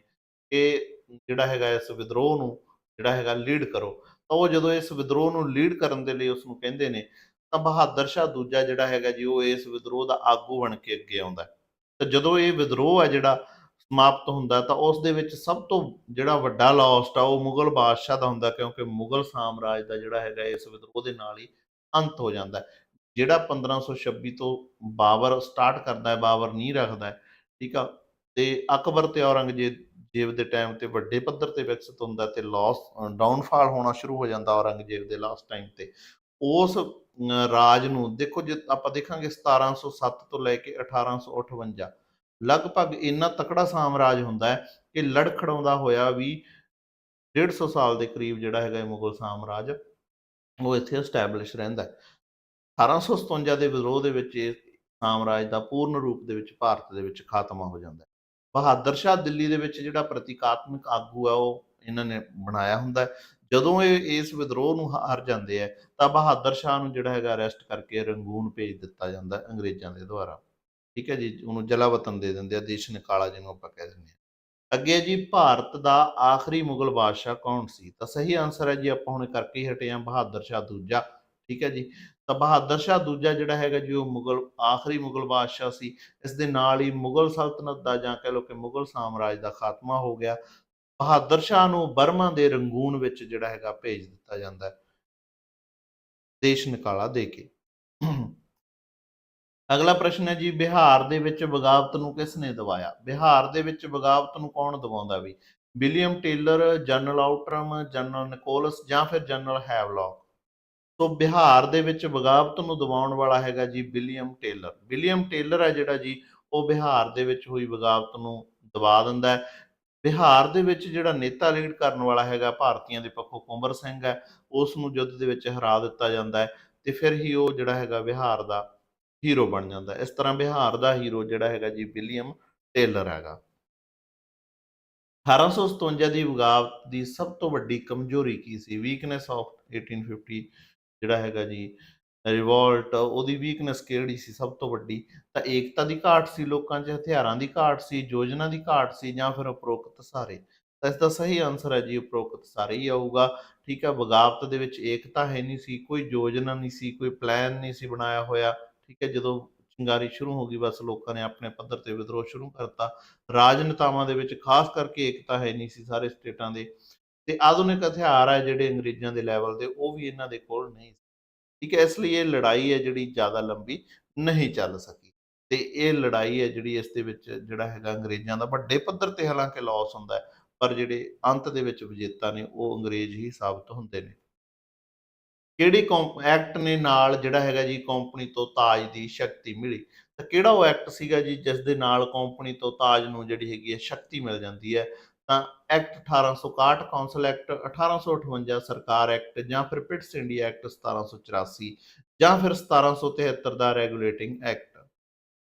ਕਿ ਜਿਹੜਾ ਹੈਗਾ ਇਸ ਵਿਦਰੋਹ ਨੂੰ ਜਿਹੜਾ ਹੈਗਾ ਲੀਡ ਕਰੋ। ਤਾਂ ਉਹ ਜਦੋਂ ਇਸ ਵਿਦਰੋਹ ਨੂੰ ਲੀਡ ਕਰਨ ਦੇ ਲਈ ਉਸ ਨੂੰ ਕਹਿੰਦੇ ਨੇ ਤਾਂ ਬਹਾਦਰ ਸ਼ਾਹ ਦੂਜਾ ਜਿਹੜਾ ਹੈਗਾ ਜੀ, ਉਹ ਇਸ ਵਿਦਰੋਹ ਦਾ ਆਗੂ ਬਣ ਕੇ ਅੱਗੇ ਆਉਂਦਾ ਹੈ। ਜਦੋਂ ਇਹ ਵਿਦਰੋਹ ਹੈ ਜਿਹੜਾ ਸਮਾਪਤ ਹੁੰਦਾ, ਤਾਂ ਉਸ ਦੇ ਵਿੱਚ ਸਭ ਤੋਂ ਜਿਹੜਾ ਵੱਡਾ ਲਾਸਟ ਆ, ਉਹ ਮੁਗਲ ਬਾਦਸ਼ਾਹ ਦਾ ਹੁੰਦਾ, ਕਿਉਂਕਿ ਮੁਗਲ ਸਾਮਰਾਜ ਦਾ ਜਿਹੜਾ ਹੈਗਾ ਇਸ ਵਿਦਰੋਹ ਦੇ ਨਾਲ ਹੀ ਅੰਤ ਹੋ ਜਾਂਦਾ ਜਿਹੜਾ 1526 ਤੋਂ ਬਾਬਰ ਸਟਾਰਟ ਕਰਦਾ ਹੈ, ਬਾਬਰ ਨਹੀਂ ਰੱਖਦਾ ਠੀਕ ਆ? ਤੇ ਅਕਬਰ ਤੇ ਔਰੰਗਜ਼ੇਬ ਜੇਬ ਦੇ ਟਾਈਮ ਤੇ ਵੱਡੇ ਪੱਧਰ ਤੇ ਵਿਕਸਿਤ ਹੁੰਦਾ ਤੇ ਲਾਸ ਡਾਊਨਫਾਲ ਹੋਣਾ ਸ਼ੁਰੂ ਹੋ ਜਾਂਦਾ ਔਰੰਗਜ਼ੇਬ ਦੇ ਲਾਸਟ ਟਾਈਮ ਤੇ। ਉਸ ਰਾਜ ਨੂੰ, ਦੇਖੋ ਜੇ ਆਪਾਂ ਦੇਖਾਂਗੇ 1707 ਤੋਂ ਲੈ ਕੇ 1858 ਲਗਭਗ ਇੰਨਾ ਤਕੜਾ ਸਾਮਰਾਜ ਹੁੰਦਾ ਹੈ ਕਿ ਲੜਖੜਾਉਂਦਾ ਹੋਇਆ ਵੀ 150 ਸਾਲ ਦੇ ਕਰੀਬ ਜਿਹੜਾ ਹੈਗਾ ਇਹ ਮੁਗਲ ਸਾਮਰਾਜ, ਉਹ ਇੱਥੇ ਐਸਟੈਬਲਿਸ਼ ਰਹਿੰਦਾ ਹੈ। 1857 ਦੇ ਵਿਦਰੋਹ ਦੇ ਵਿੱਚ ਇਹ ਸਾਮਰਾਜ ਦਾ ਪੂਰਨ ਰੂਪ ਦੇ ਵਿੱਚ ਭਾਰਤ ਦੇ ਵਿੱਚ ਖਾਤਮਾ ਹੋ ਜਾਂਦਾ ਹੈ। ਬਹਾਦਰ ਸ਼ਾਹ ਦਿੱਲੀ ਦੇ ਵਿੱਚ ਜਿਹੜਾ ਪ੍ਰਤੀਕਾਤਮਕ ਆਗੂ ਹੈ, ਉਹ ਇਹਨਾਂ ਨੇ ਬਣਾਇਆ ਹੁੰਦਾ ਹੈ। ਜਦੋਂ ਇਹ, ਇਸ ਵਿਦਰੋਹ ਨੂੰ ਹਾਰ ਜਾਂਦੇ ਆ, ਤਾਂ ਬਹਾਦਰ ਸ਼ਾਹ ਨੂੰ ਜਿਹੜਾ ਹੈਗਾ ਅਰੈਸਟ ਕਰਕੇ ਰੰਗੂਨ ਭੇਜ ਦਿੱਤਾ ਜਾਂਦਾ ਅੰਗਰੇਜ਼ਾਂ ਦੇ ਦੁਆਰਾ। ਠੀਕ ਹੈ ਜੀ, ਉਹਨੂੰ ਜਲਾਵਤਨ ਦੇ ਦਿੰਦੇ ਆ, ਦੇਸ਼ ਨਿਕਾਲਾ ਜਿਹਨੂੰ ਆਪਾਂ ਕਹਿ ਦਿੰਦੇ ਆ ਅੱਗੇ ਜੀ, ਭਾਰਤ ਦਾ ਆਖਰੀ ਮੁਗਲ ਬਾਦਸ਼ਾਹ ਕੌਣ ਸੀ? ਤਾਂ ਸਹੀ ਆਨਸਰ ਹੈ ਜੀ, ਆਪਾਂ ਹੁਣ ਕਰਕੇ ਹੀ ਹਟੇ ਆ ਬਹਾਦਰ ਸ਼ਾਹ ਦੂਜਾ। ਠੀਕ ਹੈ ਜੀ, ਤਾਂ ਬਹਾਦਰ ਸ਼ਾਹ ਦੂਜਾ ਜਿਹੜਾ ਹੈਗਾ ਜੀ, ਉਹ ਮੁਗਲ, ਆਖਰੀ ਮੁਗਲ ਬਾਦਸ਼ਾਹ ਸੀ। ਇਸ ਦੇ ਨਾਲ ਹੀ ਮੁਗਲ ਸਲਤਨਤ ਦਾ ਜਾਂ ਕਹਿ ਲਓ ਕਿ ਮੁਗਲ ਸਾਮਰਾਜ ਦਾ ਖਾਤਮਾ ਹੋ ਗਿਆ। ਬਹਾਦਰ ਸ਼ਾਹ ਨੂੰ ਬਰਮਾ ਦੇ ਰੰਗੂਨ ਵਿੱਚ ਜਿਹੜਾ ਹੈਗਾ ਭੇਜ ਦਿੱਤਾ ਜਾਂਦਾ ਹੈ। ਦੇਸ਼ ਨਿਕਾਲਾ ਦੇ ਕੇ। ਅਗਲਾ ਪ੍ਰਸ਼ਨ ਹੈ ਜੀ, ਬਿਹਾਰ ਦੇ ਵਿੱਚ ਬਗਾਵਤ ਨੂੰ ਕਿਸ ਨੇ ਦਬਾਇਆ? ਬਿਹਾਰ ਦੇ ਵਿੱਚ ਬਗਾਵਤ ਨੂੰ ਕੌਣ ਦਵਾਉਂਦਾ ਵੀ? William Taylor, general Outram, general Nicholson ਜਾਂ ਫਿਰ ਜਨਰਲ ਹੈਵਲੌਕ? ਸੋ ਬਿਹਾਰ ਦੇ ਵਿੱਚ ਬਗਾਵਤ ਨੂੰ ਦਬਾਉਣ ਵਾਲਾ ਹੈਗਾ ਜੀ ਵਿਲੀਅਮ ਟੇਲਰ। ਵਿਲੀਅਮ ਟੇਲਰ ਹੈ ਜਿਹੜਾ ਜੀ, ਉਹ ਬਿਹਾਰ ਦੇ ਵਿੱਚ ਹੋਈ ਬਗਾਵਤ ਨੂੰ ਦਬਾ ਦਿੰਦਾ ਹੈ। ਬਿਹਾਰ ਦੇ ਵਿੱਚ ਜਿਹੜਾ ਨੇਤਾ ਲੀਡ ਕਰਨ ਵਾਲਾ ਹੈਗਾ ਭਾਰਤੀਆਂ ਦੇ ਪੱਖੋਂ ਕੁੰਵਰ ਸਿੰਘ ਹੈ, ਉਸ ਨੂੰ ਯੁੱਧ ਦੇ ਵਿੱਚ ਹਰਾ ਦਿੱਤਾ ਜਾਂਦਾ ਹੈ ਤੇ ਫਿਰ ਹੀ ਉਹ ਜਿਹੜਾ ਹੈਗਾ ਬਿਹਾਰ ਦਾ ਹੀਰੋ ਬਣ ਜਾਂਦਾ ਇਸ ਤਰ੍ਹਾਂ ਬਿਹਾਰ ਦਾ ਹੀਰੋ ਜਿਹੜਾ ਹੈਗਾ ਜੀ ਵਿਲੀਅਮ ਟੇਲਰ ਹੈਗਾ। 1857 ਦੀ ਬਗਾਵਤ ਦੀ ਸਭ ਤੋਂ ਵੱਡੀ ਕਮਜ਼ੋਰੀ ਕੀ ਸੀ? ਵੀਕਨੈਸ ਆਫ 1850 ਜਿਹੜਾ ਹੈਗਾ ਜੀ ਰਿਵੋਲਟ, ਉਹਦੀ ਵੀਕਨੈਸ ਕਿਹੜੀ ਸੀ ਸਭ ਤੋਂ ਵੱਡੀ? ਤਾਂ ਏਕਤਾ ਦੀ ਘਾਟ ਸੀ ਲੋਕਾਂ 'ਚ, ਹਥਿਆਰਾਂ ਦੀ ਘਾਟ ਸੀ, ਯੋਜਨਾ ਦੀ ਘਾਟ ਸੀ ਜਾਂ ਫਿਰ ਉਪਰੋਕਤ ਸਾਰੇ? ਤਾਂ ਇਸ ਦਾ ਸਹੀ ਆਨਸਰ ਹੈ ਜੀ ਉਪਰੋਕਤ ਸਾਰੇ ਹੀ ਆਊਗਾ। ਠੀਕ ਹੈ, ਬਗਾਵਤ ਦੇ ਵਿੱਚ ਏਕਤਾ ਹੈ ਨਹੀਂ ਸੀ, ਕੋਈ ਯੋਜਨਾ ਨਹੀਂ ਸੀ, ਕੋਈ ਪਲਾਨ ਨਹੀਂ ਸੀ ਬਣਾਇਆ ਹੋਇਆ। ਠੀਕ ਹੈ, ਜਦੋਂ ਚਿੰਗਾਰੀ ਸ਼ੁਰੂ ਹੋ ਗਈ, ਬਸ ਲੋਕਾਂ ਨੇ ਆਪਣੇ ਪੱਧਰ ਤੇ ਵਿਦਰੋਹ ਸ਼ੁਰੂ ਕਰਤਾ। ਰਾਜਨੇਤਾਵਾਂ ਦੇ ਵਿੱਚ ਖਾਸ ਕਰਕੇ ਏਕਤਾ ਹੈ ਨਹੀਂ ਸੀ ਸਾਰੇ ਸਟੇਟਾਂ ਦੇ। ਤੇ ਆਧੁਨਿਕ ਹਥਿਆਰ ਹੈ ਜਿਹੜੇ ਅੰਗਰੇਜ਼ਾਂ ਦੇ ਲੈਵਲ ਦੇ, ਉਹ ਵੀ ਇਹਨਾਂ ਦੇ ਕੋਲ ਨਹੀਂ ਸੀ ਠੀਕ ਹੈ, ਇਸ ਲਈ ਇਹ ਲੜਾਈ ਹੈ ਜਿਹੜੀ ਜ਼ਿਆਦਾ ਲੰਬੀ ਨਹੀਂ ਚੱਲ ਸਕੀ। ਤੇ ਇਹ ਲੜਾਈ ਹੈ ਜਿਹੜੀ ਇਸ ਦੇ ਵਿੱਚ ਜਿਹੜਾ ਹੈਗਾ ਅੰਗਰੇਜ਼ਾਂ ਦਾ ਵੱਡੇ ਪੱਧਰ ਤੇ ਹਾਲਾਂਕਿ ਲਾਸ ਹੁੰਦਾ ਪਰ ਜਿਹੜੇ ਅੰਤ ਦੇ ਵਿੱਚ ਵਿਜੇਤਾ ਨੇ ਉਹ ਅੰਗਰੇਜ਼ ਹੀ ਸਾਬਤ ਹੁੰਦੇ ਨੇ। ਕਿਹੜੀ ਐਕਟ ਨੇ ਨਾਲ ਜਿਹੜਾ ਹੈਗਾ ਜੀ ਕੰਪਨੀ ਤੋਂ ਤਾਜ ਦੀ ਸ਼ਕਤੀ ਮਿਲੀ? ਤਾਂ ਕਿਹੜਾ ਉਹ ਐਕਟ ਸੀਗਾ ਜੀ ਜਿਸ ਦੇ ਨਾਲ ਕੰਪਨੀ ਤੋਂ ਤਾਜ ਨੂੰ ਜਿਹੜੀ ਹੈਗੀ ਹੈ ਸ਼ਕਤੀ ਮਿਲ ਜਾਂਦੀ ਹੈ? ਤਾਂ ਐਕਟ 1861 ਕੌਂਸਲ ਐਕਟ 1858 ਸਰਕਾਰ ਐਕਟ ਜਾਂ ਫਿਰ ਪਿਟਸ ਇੰਡੀਆ ਐਕਟ 1784 ਜਾਂ ਫਿਰ 1773 ਦਾ ਰੈਗੂਲੇਟਿੰਗ ਐਕਟ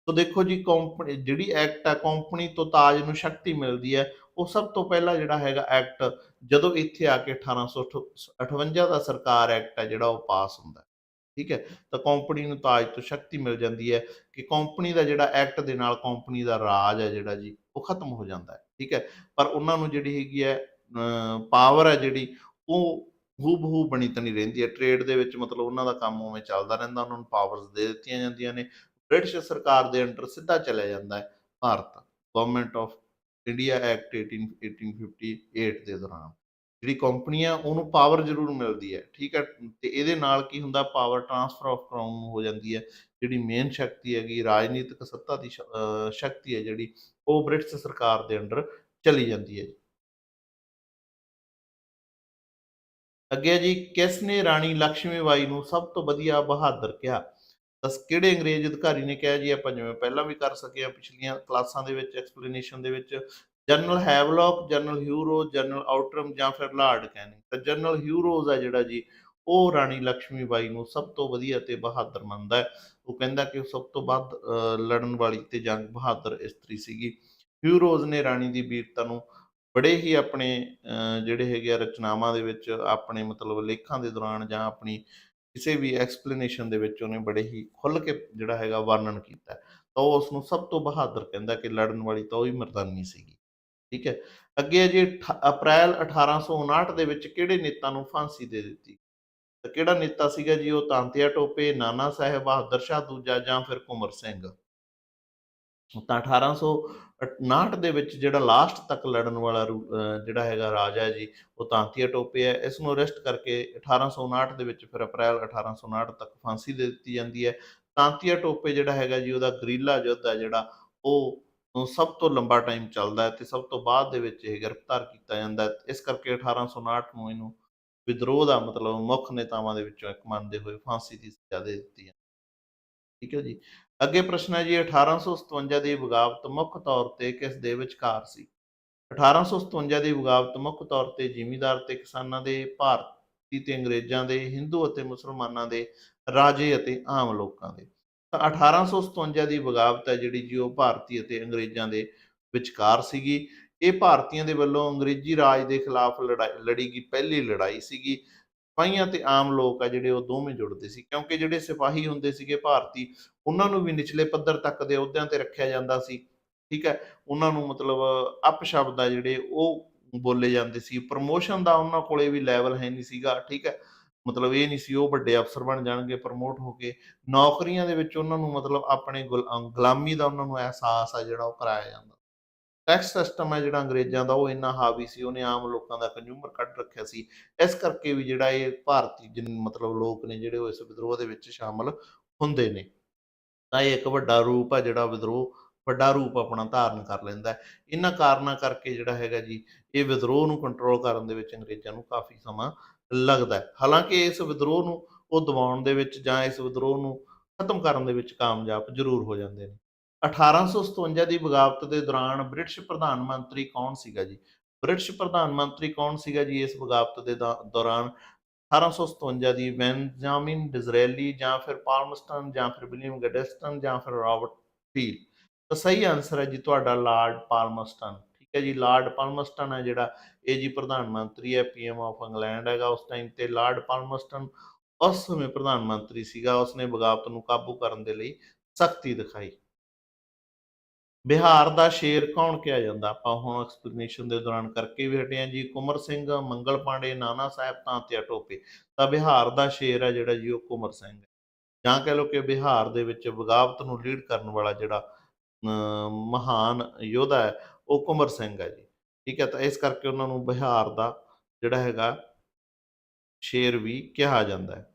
ਤੋ ਦੇਖੋ ਜੀ ਕੰਪਨੀ ਜਿਹੜੀ ਐਕਟ ਆ ਕੰਪਨੀ ਤੋਂ ਤਾਜ ਨੂੰ ਸ਼ਕਤੀ ਮਿਲਦੀ ਹੈ। ਉਹ ਸਭ ਤੋਂ ਪਹਿਲਾਂ ਜਿਹੜਾ ਹੈਗਾ ਐਕਟ ਜਦੋਂ ਇੱਥੇ ਆ ਕੇ 1858 ਦਾ ਸਰਕਾਰ ਐਕਟ ਹੈ ਜਿਹੜਾ ਉਹ ਪਾਸ ਹੁੰਦਾ ਠੀਕ ਹੈ? ਤਾਂ ਕੰਪਨੀ ਨੂੰ ਤਾਜ ਤੋਂ ਸ਼ਕਤੀ ਮਿਲ ਜਾਂਦੀ ਹੈ ਕਿ ਕੰਪਨੀ ਦਾ ਜਿਹੜਾ ਐਕਟ ਦੇ ਨਾਲ ਕੰਪਨੀ ਦਾ ਰਾਜ ਹੈ ਜਿਹੜਾ ਜੀ, ਉਹ ਖਤਮ ਹੋ ਜਾਂਦਾ ਹੈ। ਠੀਕ ਹੈ, ਪਰ ਉਹਨਾਂ ਨੂੰ ਜਿਹੜੀ ਹੈਗੀ ਹੈ ਪਾਵਰ ਹੈ ਜਿਹੜੀ, ਉਹ ਹੂਬਹੂ ਬਣੀ ਤਾਂ ਨਹੀਂ ਰਹਿੰਦੀ ਹੈ। ਟ੍ਰੇਡ ਦੇ ਵਿੱਚ ਮਤਲਬ ਉਹਨਾਂ ਦਾ ਕੰਮ ਉਵੇਂ ਚੱਲਦਾ ਰਹਿੰਦਾ, ਉਹਨਾਂ ਨੂੰ ਪਾਵਰਸ ਦੇ ਦਿੱਤੀਆਂ ਜਾਂਦੀਆਂ ਨੇ। ਬ੍ਰਿਟਿਸ਼ ਸਰਕਾਰ ਦੇ ਅੰਡਰ ਸਿੱਧਾ ਚਲਿਆ ਜਾਂਦਾ ਹੈ Bharat government of India act 18 1858 ਦੇ ਦੌਰਾਨ। ਜਿਹੜੀ ਕੰਪਨੀ ਆ ਉਹਨੂੰ ਪਾਵਰ ਜ਼ਰੂਰ ਮਿਲਦੀ ਹੈ, ਠੀਕ ਹੈ। ਤੇ ਇਹਦੇ ਨਾਲ ਕੀ ਹੁੰਦਾ ਪਾਵਰ ਟਰਾਂਸਫਰ ਆਫ ਕਰਾਊਨ ਹੋ ਜਾਂਦੀ ਹੈ। ਜਿਹੜੀ ਮੇਨ ਸ਼ਕਤੀ ਹੈਗੀ, ਰਾਜਨੀਤਿਕ ਸੱਤਾ ਦੀ ਸ਼ਕਤੀ ਹੈ ਜਿਹੜੀ ਉਹ ਬ੍ਰਿਟਿਸ਼ ਸਰਕਾਰ ਦੇ ਅੰਡਰ ਚਲੀ ਜਾਂਦੀ ਹੈ ਅੱਗੇ ਜੀ, ਕਿਸ ਨੇ ਰਾਣੀ ਲక్ష్ਮੀਬਾਈ ਨੂੰ ਸਭ ਤੋਂ ਵਧੀਆ ਬਹਾਦਰ ਕਿਹਾ? ਦੱਸ ਕਿਹੜੇ ਅੰਗਰੇਜ਼ ਅਧਿਕਾਰੀ ਨੇ ਕਿਹਾ ਜੀ? ਆਪਾਂ ਜਿਵੇਂ ਪਹਿਲਾਂ ਵੀ ਕਰ ਸਕੇ ਆ ਪਿਛਲੀਆਂ ਕਲਾਸਾਂ ਦੇ ਵਿੱਚ ਐਕਸਪਲੇਨੇਸ਼ਨ ਦੇ ਵਿੱਚ, general Havelock, general Hugh Rose, general Outram ਜਾਂ ਫਿਰ ਲਾਰਡ ਕੈਨਿੰਗ। ਤਾਂ ਜਨਰਲ ਹਿਊਰੋਜ਼ ਆ ਜਿਹੜਾ ਜੀ, ਉਹ ਰਾਣੀ ਲక్ష్ਮੀਬਾਈ ਨੂੰ ਸਭ ਤੋਂ ਵਧੀਆ ਤੇ ਬਹਾਦਰ ਮੰਨਦਾ ਹੈ। ਉਹ ਕਹਿੰਦਾ ਕਿ ਉਹ ਸਭ ਤੋਂ ਵੱਧ ਲੜਨ ਵਾਲੀ ਤੇ ਜੰਗ ਬਹਾਦਰ ਇਸਤਰੀ ਸੀਗੀ। ਹਿਊਰੋਜ਼ ਨੇ ਰਾਣੀ ਦੀ ਵੀਰਤਾ ਨੂੰ ਬੜੇ ਹੀ ਆਪਣੇ ਜਿਹੜੇ ਹੈਗੇ ਆ ਰਚਨਾਵਾਂ ਦੇ ਵਿੱਚ, ਆਪਣੇ ਮਤਲਬ ਲੇਖਾਂ ਦੇ ਦੌਰਾਨ ਜਾਂ ਆਪਣੀ ਕਿਸੇ ਵੀ ਐਕਸਪਲੇਨੇਸ਼ਨ ਦੇ ਵਿੱਚ ਉਹਨੇ ਬੜੇ ਹੀ ਖੁੱਲ ਕੇ ਜਿਹੜਾ ਹੈਗਾ ਵਰਣਨ ਕੀਤਾ। ਤਾਂ ਉਹ ਉਸ ਨੂੰ ਸਭ ਤੋਂ ਬਹਾਦਰ ਕਹਿੰਦਾ ਕਿ ਲੜਨ ਵਾਲੀ ਤਾਂ ਉਹ ਹੀ ਮਰਦਾਨੀ ਸੀਗੀ। ਠੀਕ ਹੈ? ਅੱਗੇ ਹੈ ਜੀ ਅਠ- ਅਪ੍ਰੈਲ 1859 ਦੇ ਵਿੱਚ ਕਿਹੜੇ ਨੇਤਾ ਨੂੰ ਫਾਂਸੀ ਦੇ ਦਿੱਤੀ? ਤਾਂ ਕਿਹੜਾ ਨੇਤਾ ਸੀਗਾ ਜੀ? ਉਹ ਤਾਂਤੀਆ ਟੋਪੇ, ਨਾਨਾ ਸਾਹਿਬ, ਬਹਾਦਰ ਸ਼ਾਹ ਦੂਜਾ ਜਾਂ ਫਿਰ ਕੁਮਰ ਸਿੰਘ? ਤਾਂ 1859 ਦੇ ਵਿੱਚ ਜਿਹੜਾ ਲਾਸਟ ਤੱਕ ਲੜਨ ਵਾਲਾ ਰੂ- ਜਿਹੜਾ ਹੈਗਾ ਰਾਜਾ ਜੀ, ਉਹ ਤਾਂਤੀਆ ਟੋਪੇ ਹੈ। ਇਸ ਨੂੰ ਅਰੈਸਟ ਕਰਕੇ 1859 ਦੇ ਵਿੱਚ ਫਿਰ ਅਪ੍ਰੈਲ 1859 ਤੱਕ ਫਾਂਸੀ ਦੇ ਦਿੱਤੀ ਜਾਂਦੀ ਹੈ। ਤਾਂਤੀਆ ਟੋਪੇ ਜਿਹੜਾ ਹੈਗਾ ਜੀ, ਉਹਦਾ ਗਰੀਲਾ ਯੁੱਧ ਹੈ ਜਿਹੜਾ, ਉਹ ਉਹ ਸਭ ਤੋਂ ਲੰਬਾ ਟਾਈਮ ਚੱਲਦਾ ਹੈ ਤੇ ਸਭ ਤੋਂ ਬਾਅਦ ਦੇ ਵਿੱਚ ਇਹ ਗ੍ਰਿਫਤਾਰ ਕੀਤਾ ਜਾਂਦਾ ਹੈ। ਇਸ ਕਰਕੇ 1859 ਨੂੰ ਇਹਨੂੰ ਵਿਦਰੋਹ ਦਾ ਮਤਲਬ ਮੁੱਖ ਨੇਤਾਵਾਂ ਦੇ ਵਿੱਚੋਂ ਇੱਕ ਮੰਨਦੇ ਹੋਏ ਫਾਂਸੀ ਦੀ ਸਜ਼ਾ ਦੇ ਦਿੱਤੀ ਠੀਕ ਹੈ ਜੀ। ਅੱਗੇ ਪ੍ਰਸ਼ਨ ਹੈ ਜੀ 1857 ਦੀ ਬਗਾਵਤ ਮੁੱਖ ਤੌਰ ਤੇ ਕਿਸ ਦੇ ਵਿਚਕਾਰ ਸੀ? 1857 ਦੀ ਬਗਾਵਤ ਮੁੱਖ ਤੌਰ ਤੇ ਜ਼ਿਮੀਂਦਾਰ ਤੇ ਕਿਸਾਨਾਂ ਦੇ, ਭਾਰਤੀ ਤੇ ਅੰਗਰੇਜ਼ਾਂ ਦੇ, ਹਿੰਦੂ ਅਤੇ ਮੁਸਲਮਾਨਾਂ ਦੇ, ਰਾਜੇ ਅਤੇ ਆਮ ਲੋਕਾਂ ਦੇ। ਤਾਂ 1857 ਦੀ ਬਗਾਵਤ ਹੈ ਜਿਹੜੀ ਜੀ ਉਹ ਭਾਰਤੀ ਅਤੇ ਅੰਗਰੇਜ਼ਾਂ ਦੇ ਵਿਚਕਾਰ ਸੀਗੀ। ਇਹ ਭਾਰਤੀਆਂ ਦੇ ਵੱਲੋਂ ਅੰਗਰੇਜ਼ੀ ਰਾਜ ਦੇ ਖਿਲਾਫ ਲੜਾਈ ਲੜੀ ਗਈ ਪਹਿਲੀ ਲੜਾਈ ਸੀਗੀ। ਸਿਪਾਹੀਆਂ ਤੇ ਆਮ ਲੋਕ ਆ ਜਿਹੜੇ ਉਹ ਦੋਵੇਂ ਜੁੜਦੇ ਸੀ, ਕਿਉਂਕਿ ਜਿਹੜੇ ਸਿਪਾਹੀ ਹੁੰਦੇ ਸੀਗੇ ਭਾਰਤੀ, ਉਹਨਾਂ ਨੂੰ ਵੀ ਨਿਚਲੇ ਪੱਧਰ ਤੱਕ ਦੇ ਅਹੁਦਿਆਂ ਤੇ ਰੱਖਿਆ ਜਾਂਦਾ ਸੀ। ਠੀਕ ਹੈ, ਉਹਨਾਂ ਨੂੰ ਮਤਲਬ ਅਪਸ਼ਬਦ ਆ ਜਿਹੜੇ ਉਹ ਬੋਲੇ ਜਾਂਦੇ ਸੀ। ਪ੍ਰਮੋਸ਼ਨ ਦਾ ਉਹਨਾਂ ਕੋਲੇ ਵੀ ਲੈਵਲ ਹੈ ਨਹੀਂ ਸੀਗਾ, ਠੀਕ ਹੈ। ਮਤਲਬ ਇਹ ਨਹੀਂ ਸੀ, ਉਹ ਵੱਡੇ ਅਫਸਰ ਬਣ ਜਾਣਗੇ ਪ੍ਰਮੋਟ ਹੋ ਕੇ। ਨੌਕਰੀਆਂ ਦੇ ਵਿੱਚ ਉਹਨਾਂ ਨੂੰ ਮਤਲਬ ਆਪਣੇ ਗੁਲ- ਗੁਲਾਮੀ ਦਾ ਉਹਨਾਂ ਨੂੰ ਅਹਿਸਾਸ ਆ ਜਿਹੜਾ ਉਹ ਕਰਾਇਆ ਜਾਂਦਾ ਟੈਕਸ ਸਿਸਟਮ ਹੈ ਜਿਹੜਾ ਅੰਗਰੇਜ਼ਾਂ ਦਾ, ਉਹ ਇੰਨਾ ਹਾਵੀ ਸੀ, ਉਹਨੇ ਆਮ ਲੋਕਾਂ ਦਾ ਕੰਜ਼ਿਊਮਰ ਕੱਢ ਰੱਖਿਆ ਸੀ। ਇਸ ਕਰਕੇ ਵੀ ਜਿਹੜਾ ਇਹ ਭਾਰਤੀ ਜਿਨ ਮਤਲਬ ਲੋਕ ਨੇ ਜਿਹੜੇ ਉਹ ਇਸ ਵਿਦਰੋਹ ਦੇ ਵਿੱਚ ਸ਼ਾਮਲ ਹੁੰਦੇ ਨੇ। ਤਾਂ ਇਹ ਇੱਕ ਵੱਡਾ ਰੂਪ ਆ ਜਿਹੜਾ ਵਿਦਰੋਹ, ਵੱਡਾ ਰੂਪ ਆਪਣਾ ਧਾਰਨ ਕਰ ਲੈਂਦਾ ਇਹਨਾਂ ਕਾਰਨਾਂ ਕਰਕੇ ਜਿਹੜਾ ਹੈਗਾ ਜੀ, ਇਹ ਵਿਦਰੋਹ ਨੂੰ ਕੰਟਰੋਲ ਕਰਨ ਦੇ ਵਿੱਚ ਅੰਗਰੇਜ਼ਾਂ ਨੂੰ ਕਾਫੀ ਸਮਾਂ ਲੱਗਦਾ ਹਾਲਾਂਕਿ ਇਸ ਵਿਦਰੋਹ ਨੂੰ ਉਹ ਦਬਾਉਣ ਦੇ ਵਿੱਚ ਜਾਂ ਇਸ ਵਿਦਰੋਹ ਨੂੰ ਖਤਮ ਕਰਨ ਦੇ ਵਿੱਚ ਕਾਮਯਾਬ ਜ਼ਰੂਰ ਹੋ ਜਾਂਦੇ ਨੇ। 1857 ਦੀ ਬਗਾਵਤ ਦੇ ਦੌਰਾਨ ਬ੍ਰਿਟਿਸ਼ ਪ੍ਰਧਾਨ ਮੰਤਰੀ ਕੌਣ ਸੀਗਾ ਜੀ? ਬ੍ਰਿਟਿਸ਼ ਪ੍ਰਧਾਨ ਮੰਤਰੀ ਕੌਣ ਸੀਗਾ ਜੀ ਇਸ ਬਗਾਵਤ ਦੇ ਦਾ- ਦੌਰਾਨ? 1857 ਦੀ ਬੈਂਜਾਮਿਨ ਡਿਜ਼ਰੇਲੀ ਜਾਂ ਫਿਰ ਪਾਲਮਸਟਨ ਜਾਂ ਫਿਰ ਵਿਲੀਅਮ ਗੈਡਸਟਨ ਜਾਂ ਫਿਰ ਰਾਬਰਟ ਪੀਲ ਤਾਂ ਸਹੀ ਆਨਸਰ ਹੈ ਜੀ ਤੁਹਾਡਾ ਲਾਰਡ ਪਾਲਮਸਟਨ। ਠੀਕ ਹੈ ਜੀ, ਲਾਰਡ ਪਾਲਮਸਟਨ ਹੈ ਜਿਹੜਾ ਇਹ ਜੀ ਪ੍ਰਧਾਨ ਮੰਤਰੀ ਹੈ ਪੀਐਮ ਆਫ ਇੰਗਲੈਂਡ ਹੈਗਾ ਉਸ ਟਾਈਮ ਤੇ ਲਾਰਡ ਪਾਲਮਸਟਨ ਉਸ ਸਮੇਂ ਪ੍ਰਧਾਨ ਮੰਤਰੀ ਸੀਗਾ, ਉਸਨੇ ਬਗਾਵਤ ਨੂੰ ਕਾਬੂ ਕਰਨ ਦੇ ਲਈ ਸਖਤੀ ਦਿਖਾਈ। ਬਿਹਾਰ ਦਾ ਸ਼ੇਰ ਕੌਣ ਕਿਹਾ ਜਾਂਦਾ? ਆਪਾਂ ਹੁਣ ਐਕਸਪਲੇਨੇਸ਼ਨ ਦੇ ਦੌਰਾਨ ਕਰਕੇ ਵੀ ਹਟੇ ਹਾਂ ਜੀ। ਕੁਮਰ ਸਿੰਘ, ਮੰਗਲ ਪਾਂਡੇ, ਨਾਨਾ ਸਾਹਿਬ ਤਾਂਤੀਆ ਟੋਪੇ। ਤਾਂ ਬਿਹਾਰ ਦਾ ਸ਼ੇਰ ਹੈ ਜਿਹੜਾ ਜੀ, ਉਹ ਕੁਮਰ ਸਿੰਘ ਜਾਂ ਕਹਿ ਲਓ ਕਿ ਬਿਹਾਰ ਦੇ ਵਿੱਚ ਬਗਾਵਤ ਨੂੰ ਲੀਡ ਕਰਨ ਵਾਲਾ ਜਿਹੜਾ ਅਮ ਮਹਾਨ ਯੋਧਾ ਹੈ, ਉਹ ਕੁਮਰ ਸਿੰਘ ਹੈ ਜੀ। ਠੀਕ ਹੈ, ਤਾਂ ਇਸ ਕਰਕੇ ਉਹਨਾਂ ਨੂੰ ਬਿਹਾਰ ਦਾ ਜਿਹੜਾ ਹੈਗਾ ਸ਼ੇਰ ਵੀ ਕਿਹਾ ਜਾਂਦਾ ਹੈ।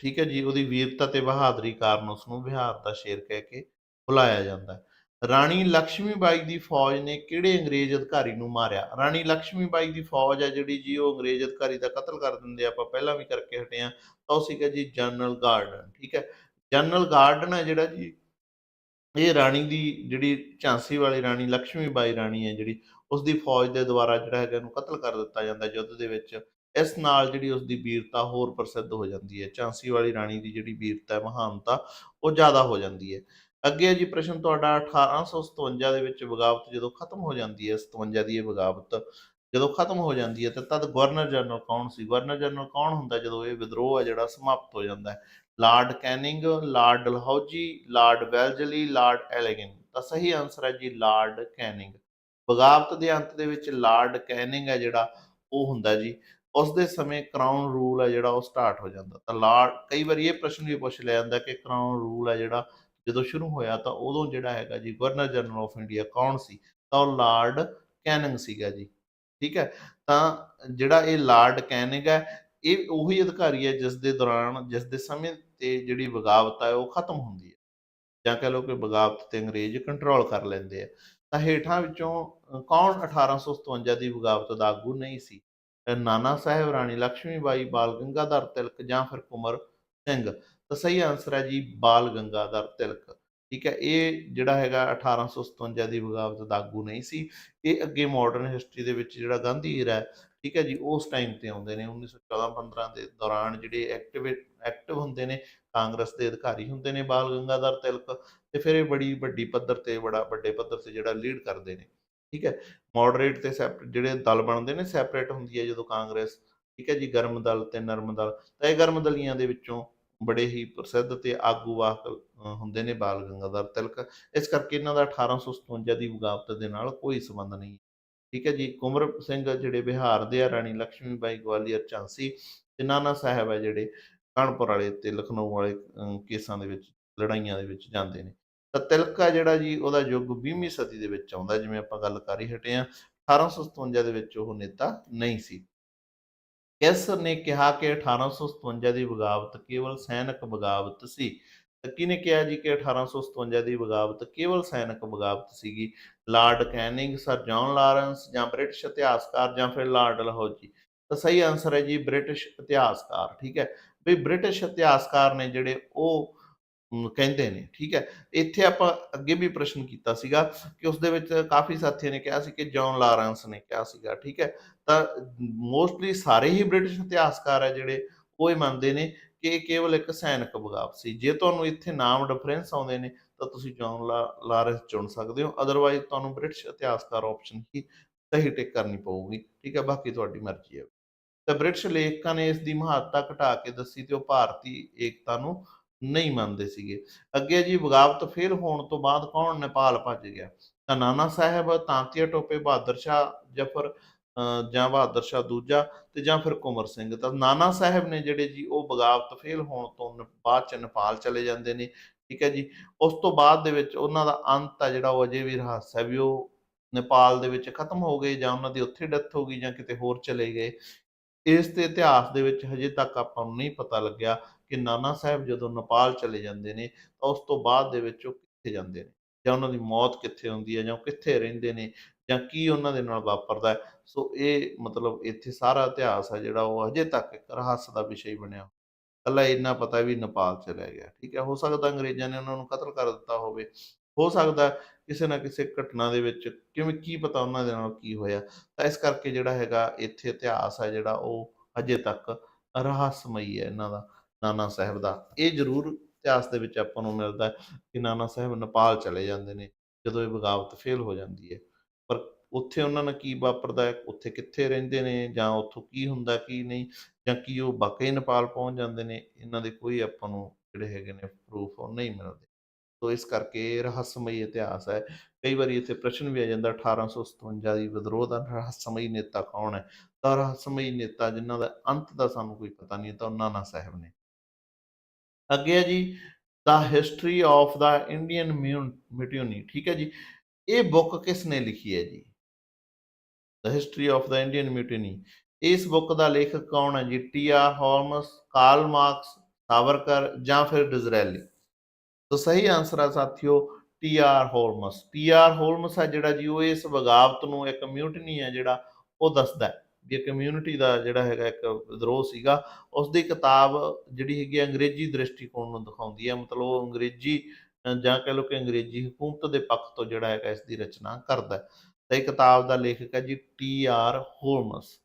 ਠੀਕ ਹੈ ਜੀ, ਉਹਦੀ ਵੀਰਤਾ ਤੇ ਬਹਾਦਰੀ ਕਾਰਨ ਉਸ ਨੂੰ ਬਿਹਾਰ ਦਾ ਸ਼ੇਰ ਕਹਿ ਕੇ ਬੁਲਾਇਆ ਜਾਂਦਾ ਹੈ। ਰਾਣੀ ਲక్ష్ਮੀਬਾਈ ਦੀ ਫੌਜ ਨੇ ਕਿਹੜੇ ਅੰਗਰੇਜ਼ ਅਧਿਕਾਰੀ ਨੂੰ ਮਾਰਿਆ? ਰਾਣੀ ਲక్ష్ਮੀਬਾਈ ਦੀ ਫੌਜ ਹੈ ਜਿਹੜੀ ਜੀ, ਉਹ ਅੰਗਰੇਜ਼ ਅਧਿਕਾਰੀ ਦਾ ਕਤਲ ਕਰ ਦਿੰਦੇ ਆਪਾਂ ਪਹਿਲਾਂ ਵੀ ਕਰਕੇ ਹਟੇ ਆ ਤਾਂ ਉਹ ਸੀਗਾ ਜੀ ਜਨਰਲ ਗਾਰਡਨ, ਠੀਕ ਹੈ। ਜਨਰਲ ਗਾਰਡਨ ਹੈ ਜਿਹੜਾ ਜੀ, ਇਹ ਰਾਣੀ ਦੀ ਜਿਹੜੀ ਝਾਂਸੀ ਵਾਲੀ ਰਾਣੀ ਲక్ష్ਮੀਬਾਈ ਰਾਣੀ ਹੈ ਜਿਹੜੀ ਉਸ ਦੀ ਫੌਜ ਦੇ ਦੁਆਰਾ ਜਿਹੜਾ ਹੈਗਾ ਇਹਨੂੰ ਕਤਲ ਕਰ ਦਿੱਤਾ ਜਾਂਦਾ ਯੁੱਧ ਦੇ ਵਿੱਚ। ਇਸ ਨਾਲ ਜਿਹੜੀ ਉਸ ਦੀ ਵੀਰਤਾ ਹੋਰ ਪ੍ਰਸਿੱਧ ਹੋ ਜਾਂਦੀ ਹੈ। ਝਾਂਸੀ ਵਾਲੀ ਰਾਣੀ ਦੀ ਜਿਹੜੀ ਵੀਰਤਾ ਹੈ, ਮਹਾਨਤਾ, ਉਹ ਜ਼ਿਆਦਾ ਹੋ ਜਾਂਦੀ ਹੈ। ਅੱਗੇ ਹੈ ਜੀ ਪ੍ਰਸ਼ਨ ਤੁਹਾਡਾ 1857 ਦੇ ਵਿੱਚ ਬਗਾਵਤ ਜਦੋਂ ਖਤਮ ਹੋ ਜਾਂਦੀ ਹੈ 57 ਦੀ ਇਹ ਬਗਾਵਤ ਜਦੋਂ ਖਤਮ ਹੋ ਜਾਂਦੀ ਹੈ, ਤਾਂ ਤਦ ਗਵਰਨਰ ਜਨਰਲ ਕੌਣ ਸੀ? ਗਵਰਨਰ ਜਨਰਲ ਕੌਣ ਹੁੰਦਾ ਜਦੋਂ ਇਹ ਵਿਦਰੋਹ ਹੈ ਜਿਹੜਾ ਸਮਾਪਤ ਹੋ ਜਾਂਦਾ ਹੈ? Lord Canning lord Dalhousie lord Wellesley lord Elgin ਤਾਂ ਸਹੀ ਆਨਸਰ ਹੈ ਜੀ ਲਾਰਡ ਕੈਨਿੰਗ ਬਗਾਵਤ ਦੇ ਅੰਤ ਦੇ ਵਿੱਚ ਲਾਰਡ ਕੈਨਿੰਗ ਹੈ ਜਿਹੜਾ, ਉਹ ਹੁੰਦਾ ਜੀ। ਉਸ ਦੇ ਸਮੇਂ ਕਰਾਊਨ ਰੂਲ ਹੈ ਜਿਹੜਾ ਉਹ ਸਟਾਰਟ ਹੋ ਜਾਂਦਾ। ਤਾਂ ਲਾਰਡ ਕਈ ਵਾਰੀ ਇਹ ਪ੍ਰਸ਼ਨ ਵੀ ਪੁੱਛ ਲਿਆ ਜਾਂਦਾ ਕਿ ਕਰਾਊਨ ਰੂਲ ਹੈ ਜਿਹੜਾ ਜਦੋਂ ਸ਼ੁਰੂ ਹੋਇਆ ਤਾਂ ਉਦੋਂ ਜਿਹੜਾ ਹੈਗਾ ਜੀ ਗਵਰਨਰ ਜਨਰਲ ਆਫ ਇੰਡੀਆ ਕੌਣ ਸੀ? ਤਾਂ ਉਹ ਲਾਰਡ ਕੈਨਿੰਗ ਸੀਗਾ ਜੀ। ਠੀਕ ਹੈ? ਤਾਂ ਜਿਹੜਾ ਇਹ ਲਾਰਡ ਕੈਨਿੰਗ ਹੈ ਇਹ ਉਹੀ ਅਧਿਕਾਰੀ ਹੈ ਜਿਸ ਦੇ ਦੌਰਾਨ ਜਿਸ ਦੇ ਸਮੇਂ ਤੇ ਜਿਹੜੀ ਬਗਾਵਤ ਹੈ ਉਹ ਖਤਮ ਹੁੰਦੀ ਹੈ। ਜਾਂ ਕਹ ਲਓ ਕਿ ਬਗਾਵਤ ਤੇ ਅੰਗਰੇਜ਼ ਕੰਟਰੋਲ ਕਰ ਲੈਂਦੇ ਆ। ਤਾਂ ਹੇਠਾਂ ਵਿੱਚੋਂ ਅ, ਕੌਣ 1857 ਦੀ ਬਗਾਵਤ ਦਾ ਆਗੂ ਨਹੀਂ ਸੀ? ਨਾਨਾ ਸਾਹਿਬ, ਰਾਣੀ ਲక్ష్ਮੀਬਾਈ ਬਾਲ ਗੰਗਾਧਰ ਤਿਲਕ ਜਾਂ ਫਿਰ ਕੁਮਰ ਸਿੰਘ। ਤਾਂ ਸਹੀ ਆਨਸਰ ਹੈ ਜੀ, ਬਾਲ ਗੰਗਾਧਰ ਤਿਲਕ। ਠੀਕ ਹੈ, ਇਹ ਜਿਹੜਾ ਹੈਗਾ 1857 ਦੀ ਬਗਾਵਤ ਦਾ ਆਗੂ ਨਹੀਂ ਸੀ। ਇਹ ਅੱਗੇ ਮਾਡਰਨ ਹਿਸਟਰੀ ਦੇ ਵਿੱਚ ਜਿਹੜਾ ਗਾਂਧੀ ਈਰਾ ਹੈ, ਠੀਕ ਹੈ ਜੀ, ਉਸ ਟਾਈਮ ਤੇ ਆਉਂਦੇ ਨੇ 1914-15 ਦੇ ਦੌਰਾਨ ਜਿਹੜੇ ਐਕਟਿਵ ਐਕਟਿਵ ਹੁੰਦੇ ਨੇ, ਕਾਂਗਰਸ ਦੇ ਅਧਿਕਾਰੀ ਹੁੰਦੇ ਨੇ ਬਾਲ ਗੰਗਾਧਰ ਤਿਲਕ। ਤੇ ਫਿਰ ਇਹ ਬੜੀ ਵੱਡੀ ਪੱਧਰ ਤੇ, ਬੜਾ ਵੱਡੇ ਪੱਧਰ ਤੇ ਜਿਹੜਾ ਲੀਡ ਕਰਦੇ ਨੇ। ਠੀਕ ਹੈ ਮੋਡਰੇਟ ਤੇ ਸੈਪਰੇਟ ਜਿਹੜੇ ਦਲ ਬਣਦੇ ਨੇ ਸੈਪਰੇਟ ਹੁੰਦੀ ਹੈ ਜਦੋਂ ਕਾਂਗਰਸ, ਠੀਕ ਹੈ ਜੀ, ਗਰਮ ਦਲ ਤੇ ਨਰਮ ਦਲ, ਤਾਂ ਇਹ ਗਰਮ ਦਲੀਆਂ ਦੇ ਵਿੱਚੋਂ ਬੜੇ ਹੀ ਪ੍ਰਸਿੱਧ ਤੇ ਆਗੂ ਵਾਹਕ ਹੁੰਦੇ ਨੇ ਬਾਲ ਗੰਗਾਧਰ ਤਿਲਕ, ਇਸ ਕਰਕੇ ਇਹਨਾਂ ਦਾ 1857 ਦੀ ਬਗਾਵਤ ਦੇ ਨਾਲ ਕੋਈ ਸੰਬੰਧ ਨਹੀਂ ਠੀਕ ਹੈ ਜੀ, ਕੁਮਰ ਸਿੰਘ ਜਿਹੜੇ ਬਿਹਾਰ ਦੇ ਆ, ਰਾਣੀ ਲక్ష్ਮੀ ਬਾਈ ਗਵਾਲੀਅਰ ਝਾਂਸੀ ਤੇ ਨਾਨਾ ਸਾਹਿਬ ਹੈ ਜਿਹੜੇ, ਕਾਨਪੁਰ ਵਾਲੇ ਤੇ ਲਖਨਊ ਵਾਲੇ ਕੇਸਾਂ ਦੇ ਵਿੱਚ, ਲੜਾਈਆਂ ਦੇ ਵਿੱਚ ਜਾਂਦੇ ਨੇ। ਤਾਂ ਤਿਲਕ ਆ ਜਿਹੜਾ ਜੀ ਉਹਦਾ ਯੁੱਗ 20ਵੀਂ ਸਦੀ ਦੇ ਵਿੱਚ ਆਉਂਦਾ, ਜਿਵੇਂ ਆਪਾਂ ਗੱਲ ਕਰ ਹੀ ਹਟੇ ਆ 1857 ਦੇ ਵਿੱਚ ਉਹ ਨੇਤਾ ਨਹੀਂ ਸੀ। ਕਿਸ ਨੇ ਕਿਹਾ ਕਿ 1857 ਦੀ ਬਗਾਵਤ ਕੇਵਲ ਸੈਨਿਕ ਬਗਾਵਤ ਸੀ? ਤਾਂ ਕਿਹਨੇ ਕਿਹਾ ਜੀ ਕਿ 1857 ਦੀ ਬਗਾਵਤ ਕੇਵਲ ਸੈਨਿਕ ਬਗਾਵਤ ਸੀਗੀ? Lord Canning, sir John Lawrence ਜਾਂ ਬ੍ਰਿਟਿਸ਼ ਇਤਿਹਾਸਕਾਰ ਜਾਂ ਫਿਰ ਲਾਰਡ ਲਾਹੌਜੀ ਤਾਂ ਸਹੀ ਆਨਸਰ ਹੈ ਜੀ ਬ੍ਰਿਟਿਸ਼ ਇਤਿਹਾਸਕਾਰ, ਠੀਕ ਹੈ? ਵੀ ਬ੍ਰਿਟਿਸ਼ ਇਤਿਹਾਸਕਾਰ ਨੇ ਜਿਹੜੇ ਉਹ ਕਹਿੰਦੇ ਨੇ, ਠੀਕ ਹੈ? ਇੱਥੇ ਆਪਾਂ ਅੱਗੇ ਵੀ ਪ੍ਰਸ਼ਨ ਕੀਤਾ ਸੀਗਾ ਕਿ ਉਸ ਦੇ ਵਿੱਚ ਕਾਫੀ ਸਾਥੀਆਂ ਨੇ ਕਿਹਾ ਸੀ ਕਿ ਜੌਨ ਲਾਰੈਂਸ ਨੇ ਕਿਹਾ ਸੀਗਾ, ਠੀਕ ਹੈ? ਤਾਂ ਮੋਸਟਲੀ ਸਾਰੇ ਹੀ ਬ੍ਰਿਟਿਸ਼ ਇਤਿਹਾਸਕਾਰ ਹੈ ਜਿਹੜੇ ਉਹ ਇਹ ਮੰਨਦੇ ਨੇ ਕਿ ਇਹ ਕੇਵਲ ਇੱਕ ਸੈਨਿਕ ਬਗਾਵਤ ਸੀ। ਜੇ ਤੁਹਾਨੂੰ ਇੱਥੇ ਨਾਮ ਡਿਫਰੈਂਸ ਆਉਂਦੇ ਨੇ, ਤਾਂ ਤੁਸੀਂ ਜੌਨ ਲਾਰੈਂਸ ਚੁਣ ਸਕਦੇ ਹੋ ਅਦਰਵਾਈਜ਼ ਤੁਹਾਨੂੰ ਬ੍ਰਿਟਿਸ਼ ਇਤਿਹਾਸਕਾਰ ਆਪਸ਼ਨ ਹੀ ਸਹੀ ਟਿਕ ਕਰਨੀ ਪਊਗੀ, ਠੀਕ ਹੈ? ਬਾਕੀ ਤੁਹਾਡੀ ਮਰਜ਼ੀ ਹੈ। ਤਾਂ ਬ੍ਰਿਟਿਸ਼ ਲੇਖਕਾਂ ਨੇ ਇਸ ਦੀ ਮਹੱਤਤਾ ਘਟਾ ਕੇ ਦੱਸੀ ਤੇ ਉਹ ਭਾਰਤੀ ਏਕਤਾ ਨੂੰ ਨਹੀਂ ਮੰਨਦੇ ਸੀਗੇ। ਅੱਗੇ ਜੀ ਬਗਾਵਤ ਫੇਲ ਹੋਣ ਤੋਂ ਬਾਅਦ ਕੌਣ ਨੇਪਾਲ ਭੱਜ ਗਿਆ? ਤਾਂ ਨਾਨਾ ਸਾਹਿਬ, ਤਾਂਤੀਆ ਟੋਪੇ, ਬਹਾਦਰ ਸ਼ਾਹ, ਜਫਰ ਜਾਂ ਬਹਾਦਰ ਸ਼ਾਹ ਦੂਜਾ ਤੇ ਜਾਂ ਫਿਰ ਕੁਮਰ ਸਿੰਘ। ਤਾਂ ਨਾਨਾ ਸਾਹਿਬ ਨੇ ਜਿਹੜੇ ਜੀ ਉਹ ਬਗਾਵਤ ਫੇਲ ਹੋਣ ਤੋਂ ਬਾਅਦ ਚ ਨੇਪਾਲ ਚਲੇ ਜਾਂਦੇ ਨੇ, ਠੀਕ ਹੈ ਜੀ। ਉਸ ਤੋਂ ਬਾਅਦ ਦੇ ਵਿੱਚ ਉਹਨਾਂ ਦਾ ਅੰਤ ਆ ਜਿਹੜਾ ਉਹ ਅਜੇ ਵੀ ਰਹੱਸ ਹੈ ਵੀ ਉਹ ਨੇਪਾਲ ਦੇ ਵਿੱਚ ਖਤਮ ਹੋ ਗਏ ਜਾਂ ਉਹਨਾਂ ਦੀ ਉੱਥੇ ਡੈਥ ਹੋ ਗਈ ਜਾਂ ਕਿਤੇ ਹੋਰ ਚਲੇ ਗਏ। ਇਸ ਤੇ ਇਤਿਹਾਸ ਦੇ ਵਿੱਚ ਹਜੇ ਤੱਕ ਆਪਾਂ ਨੂੰ ਨਹੀਂ ਪਤਾ ਲੱਗਿਆ ਕਿ ਨਾਨਾ ਸਾਹਿਬ ਜਦੋਂ ਨੇਪਾਲ ਚਲੇ ਜਾਂਦੇ ਨੇ ਤਾਂ ਉਸ ਤੋਂ ਬਾਅਦ ਦੇ ਵਿੱਚ ਉਹ ਕਿੱਥੇ ਜਾਂਦੇ ਨੇ? ਜਾਂ ਉਹਨਾਂ ਦੀ ਮੌਤ ਕਿੱਥੇ ਹੁੰਦੀ ਹੈ ਜਾਂ ਕਿੱਥੇ ਰਹਿੰਦੇ ਨੇ? ਜਾਂ ਕੀ ਉਹਨਾਂ ਦੇ ਨਾਲ ਵਾਪਰਦਾ ਸੋ ਇਹ ਮਤਲਬ ਇੱਥੇ ਸਾਰਾ ਇਤਿਹਾਸ ਹੈ ਜਿਹੜਾ ਉਹ ਹਜੇ ਤੱਕ ਇੱਕ ਰਹੱਸ ਦਾ ਵਿਸ਼ਾ ਹੀ ਬਣਿਆ। ਕੱਲਾ ਇੰਨਾ ਪਤਾ ਵੀ ਨੇਪਾਲ ਚਲਾ ਗਿਆ, ਠੀਕ ਹੈ? ਹੋ ਸਕਦਾ ਅੰਗਰੇਜ਼ਾਂ ਨੇ ਉਹਨਾਂ ਨੂੰ ਕਤਲ ਕਰ ਦਿੱਤਾ ਹੋਵੇ। ਹੋ ਸਕਦਾ ਕਿਸੇ ਨਾ ਕਿਸੇ ਘਟਨਾ ਦੇ ਵਿੱਚ ਕਿਵੇਂ ਕੀ ਪਤਾ ਉਹਨਾਂ ਦੇ ਨਾਲ ਕੀ ਹੋਇਆ? ਤਾਂ ਇਸ ਕਰਕੇ ਜਿਹੜਾ ਹੈਗਾ ਇੱਥੇ ਇਤਿਹਾਸ ਹੈ ਜਿਹੜਾ ਉਹ ਅਜੇ ਤੱਕ ਰਹੱਸਮਈ ਹੈ ਇਹਨਾਂ ਦਾ। ਨਾਨਾ ਸਾਹਿਬ ਦਾ। ਇਹ ਜ਼ਰੂਰ ਇਤਿਹਾਸ ਦੇ ਵਿੱਚ ਆਪਾਂ ਨੂੰ ਮਿਲਦਾ ਕਿ ਨਾਨਾ ਸਾਹਿਬ ਨੇਪਾਲ ਚਲੇ ਜਾਂਦੇ ਨੇ, ਜਦੋਂ ਇਹ ਬਗਾਵਤ ਫੇਲ ਹੋ ਜਾਂਦੀ ਹੈ। ਪਰ ਉੱਥੇ ਉਹਨਾਂ ਨਾਲ ਕੀ ਵਾਪਰਦਾ ਹੈ? ਉੱਥੇ ਕਿੱਥੇ ਰਹਿੰਦੇ ਨੇ ਜਾਂ ਉੱਥੋਂ ਕੀ ਹੁੰਦਾ, ਕੀ ਨਹੀਂ? ਜਾਂ ਕੀ ਉਹ ਵਾਕਈ ਨੇਪਾਲ ਪਹੁੰਚ ਜਾਂਦੇ ਨੇ? ਇਹਨਾਂ ਦੇ ਕੋਈ ਆਪਾਂ ਨੂੰ ਜਿਹੜੇ ਹੈਗੇ ਨੇ ਪ੍ਰੂਫ ਉਹ ਨਹੀਂ ਮਿਲਦੇ। ਸੋ ਇਸ ਕਰਕੇ ਰਹੱਸਮਈ ਇਤਿਹਾਸ ਹੈ। ਕਈ ਵਾਰੀ ਇੱਥੇ ਪ੍ਰਸ਼ਨ ਵੀ ਆ ਜਾਂਦਾ 1857 ਦੀ ਵਿਦਰੋਹ ਦਾ ਰਹੱਸਮਈ ਨੇਤਾ ਕੌਣ ਹੈ? ਤਾਂ ਰਹੱਸਮਈ ਨੇਤਾ ਜਿਨ੍ਹਾਂ ਦਾ ਅੰਤ ਦਾ ਸਾਨੂੰ ਕੋਈ ਪਤਾ ਨਹੀਂ ਤਾਂ ਉਹ ਨਾਨਾ ਸਾਹਿਬ ਨੇ। ਅੱਗੇ ਹੈ ਜੀ the history of the Indian mutiny ਠੀਕ ਹੈ ਜੀ? ਇਹ ਬੁੱਕ ਕਿਸ ਨੇ ਲਿਖੀ ਹੈ ਜੀ? The history of the Indian mutiny ਇਸ ਬੁੱਕ ਦਾ ਲੇਖਕ ਕੌਣ ਹੈ ਜੀ? T R Holmes Karl Marx Savarkar ਜਾਂ ਫਿਰ ਡਿਜ਼ਰੈਲੀ ਤਾਂ ਸਹੀ ਆਨਸਰ ਹੈ ਸਾਥੀਓ T R Holmes T R Holmes ਹੈ ਜਿਹੜਾ ਜੀ, ਉਹ ਇਸ ਬਗਾਵਤ ਨੂੰ, ਇੱਕ ਮਿਊਟਨੀ ਹੈ ਜਿਹੜਾ, ਉਹ ਦੱਸਦਾ ਹੈ ਕਮਿਊਨਿਟੀ ਦਾ ਜਿਹੜਾ ਹੈਗਾ ਇੱਕ ਵਿਦਰੋਹ ਸੀਗਾ ਉਸ ਦੀ ਕਿਤਾਬ ਜਿਹੜੀ ਹੈਗੀ ਆ ਅੰਗਰੇਜ਼ੀ ਦ੍ਰਿਸ਼ਟੀਕੋਣ ਨੂੰ ਦਿਖਾਉਂਦੀ ਹੈ ਮਤਲਬ ਉਹ ਅੰਗਰੇਜ਼ੀ ਜਾਂ ਕਹਿ ਲਓ ਕਿ ਅੰਗਰੇਜ਼ੀ ਹਕੂਮਤ ਦੇ ਪੱਖ ਤੋਂ ਜਿਹੜਾ ਹੈਗਾ ਇਸ ਦੀ ਰਚਨਾ ਕਰਦਾ ਹੈ। ਤਾਂ ਇਹ ਕਿਤਾਬ ਦਾ ਲੇਖਕ ਹੈ ਜੀ ਟੀ ਆਰ ਹੋਲਮਸ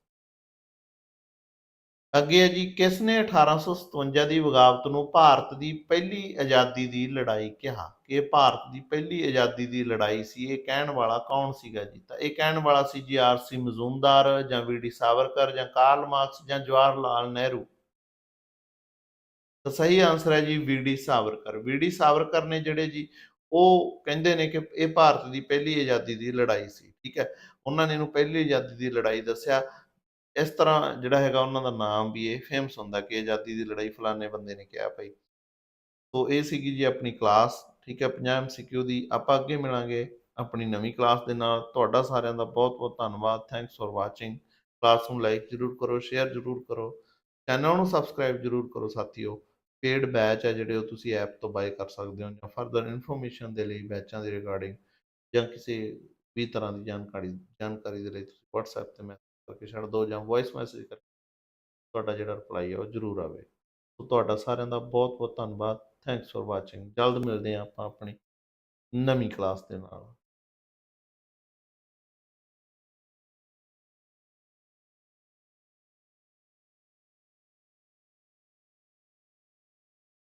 ਅੱਗੇ ਹੈ ਜੀ, ਕਿਸ ਨੇ 1857 ਦੀ ਬਗਾਵਤ ਨੂੰ ਭਾਰਤ ਦੀ ਪਹਿਲੀ ਆਜ਼ਾਦੀ ਦੀ ਲੜਾਈ ਕਿਹਾ? ਕਿ ਭਾਰਤ ਦੀ ਪਹਿਲੀ ਆਜ਼ਾਦੀ ਦੀ ਲੜਾਈ ਸੀ, ਇਹ ਕਹਿਣ ਵਾਲਾ ਕੌਣ ਸੀਗਾ ਜੀ? ਤਾਂ ਇਹ ਕਹਿਣ ਵਾਲਾ ਸੀ ਜੀ ਆਰ ਸੀ ਮਜ਼ੂਮਦਾਰ ਜਾਂ ਵੀ ਡੀ ਸਾਵਰਕਰ ਜਾਂ ਕਾਰਲ ਮਾਰਕਸ ਜਾਂ ਜਵਾਹਰ ਲਾਲ ਨਹਿਰੂ। ਤਾਂ ਸਹੀ ਆਨਸਰ ਹੈ ਜੀ V D Savarkar. V D Savarkar ਨੇ ਜਿਹੜੇ ਜੀ, ਉਹ ਕਹਿੰਦੇ ਨੇ ਕਿ ਇਹ ਭਾਰਤ ਦੀ ਪਹਿਲੀ ਆਜ਼ਾਦੀ ਦੀ ਲੜਾਈ ਸੀ, ਠੀਕ ਹੈ? ਉਹਨਾਂ ਨੇ ਇਹਨੂੰ ਪਹਿਲੀ ਆਜ਼ਾਦੀ ਦੀ ਲੜਾਈ ਦੱਸਿਆ। ਇਸ ਤਰ੍ਹਾਂ ਜਿਹੜਾ ਹੈਗਾ ਉਹਨਾਂ ਦਾ ਨਾਮ ਵੀ ਇਹ ਫੇਮਸ ਹੁੰਦਾ ਕਿ ਆਜ਼ਾਦੀ ਦੀ ਲੜਾਈ ਫਲਾਣੇ ਬੰਦੇ ਨੇ ਕਿਹਾ ਭਾਈ। ਸੋ ਇਹ ਸੀਗੀ ਜੀ ਆਪਣੀ ਕਲਾਸ ਠੀਕ ਹੈ 50 ਐਮਸੀਕਿਊ ਦੀ। ਆਪਾਂ ਅੱਗੇ ਮਿਲਾਂਗੇ ਆਪਣੀ ਨਵੀਂ ਕਲਾਸ ਦੇ ਨਾਲ। ਤੁਹਾਡਾ ਸਾਰਿਆਂ ਦਾ ਬਹੁਤ ਬਹੁਤ ਧੰਨਵਾਦ। ਥੈਂਕਸ ਫॉर ਵਾਚਿੰਗ ਕਲਾਸ ਨੂੰ ਲਾਈਕ ਜਰੂਰ ਕਰੋ ਸ਼ੇਅਰ ਜਰੂਰ ਕਰੋ। ਚੈਨਲ ਨੂੰ ਸਬਸਕ੍ਰਾਈਬ ਜਰੂਰ ਕਰੋ ਸਾਥੀਓ। ਪੇਡ ਬੈਚ ਹੈ ਜਿਹੜੇ ਉਹ ਤੁਸੀਂ ਐਪ ਤੋਂ ਬਾਏ ਕਰ ਸਕਦੇ ਹੋ ਜਾਂ ਫਰਦਰ ਇਨਫੋਰਮੇਸ਼ਨ ਦੇ ਲਈ ਬੈਚਾਂ ਦੇ ਰਿਗਾਰਡਿੰਗ ਜਾਂ ਕਿਸੇ ਵੀ ਤਰ੍ਹਾਂ ਦੀ ਜਾਣਕਾਰੀ ਜਾਣਕਾਰੀ ਦੇ ਲਈ ਤੁਸੀਂ WhatsApp ਤੇ ਮੈਸੇਜ ਕਰਕੇ ਛੱਡ ਦਿਓ ਜਾਂ ਵੌਇਸ ਮੈਸੇਜ ਕਰਕੇ ਤੁਹਾਡਾ ਜਿਹੜਾ ਰਿਪਲਾਈ ਹੈ ਉਹ ਜ਼ਰੂਰ ਆਵੇ। ਸੋ ਤੁਹਾਡਾ ਸਾਰਿਆਂ ਦਾ ਬਹੁਤ ਬਹੁਤ ਧੰਨਵਾਦ। ਥੈਂਕਸ ਫॉर ਵਾਚਿੰਗ ਜਲਦ ਮਿਲਦੇ ਹਾਂ ਆਪਾਂ ਆਪਣੀ ਨਵੀਂ ਕਲਾਸ ਦੇ ਨਾਲ।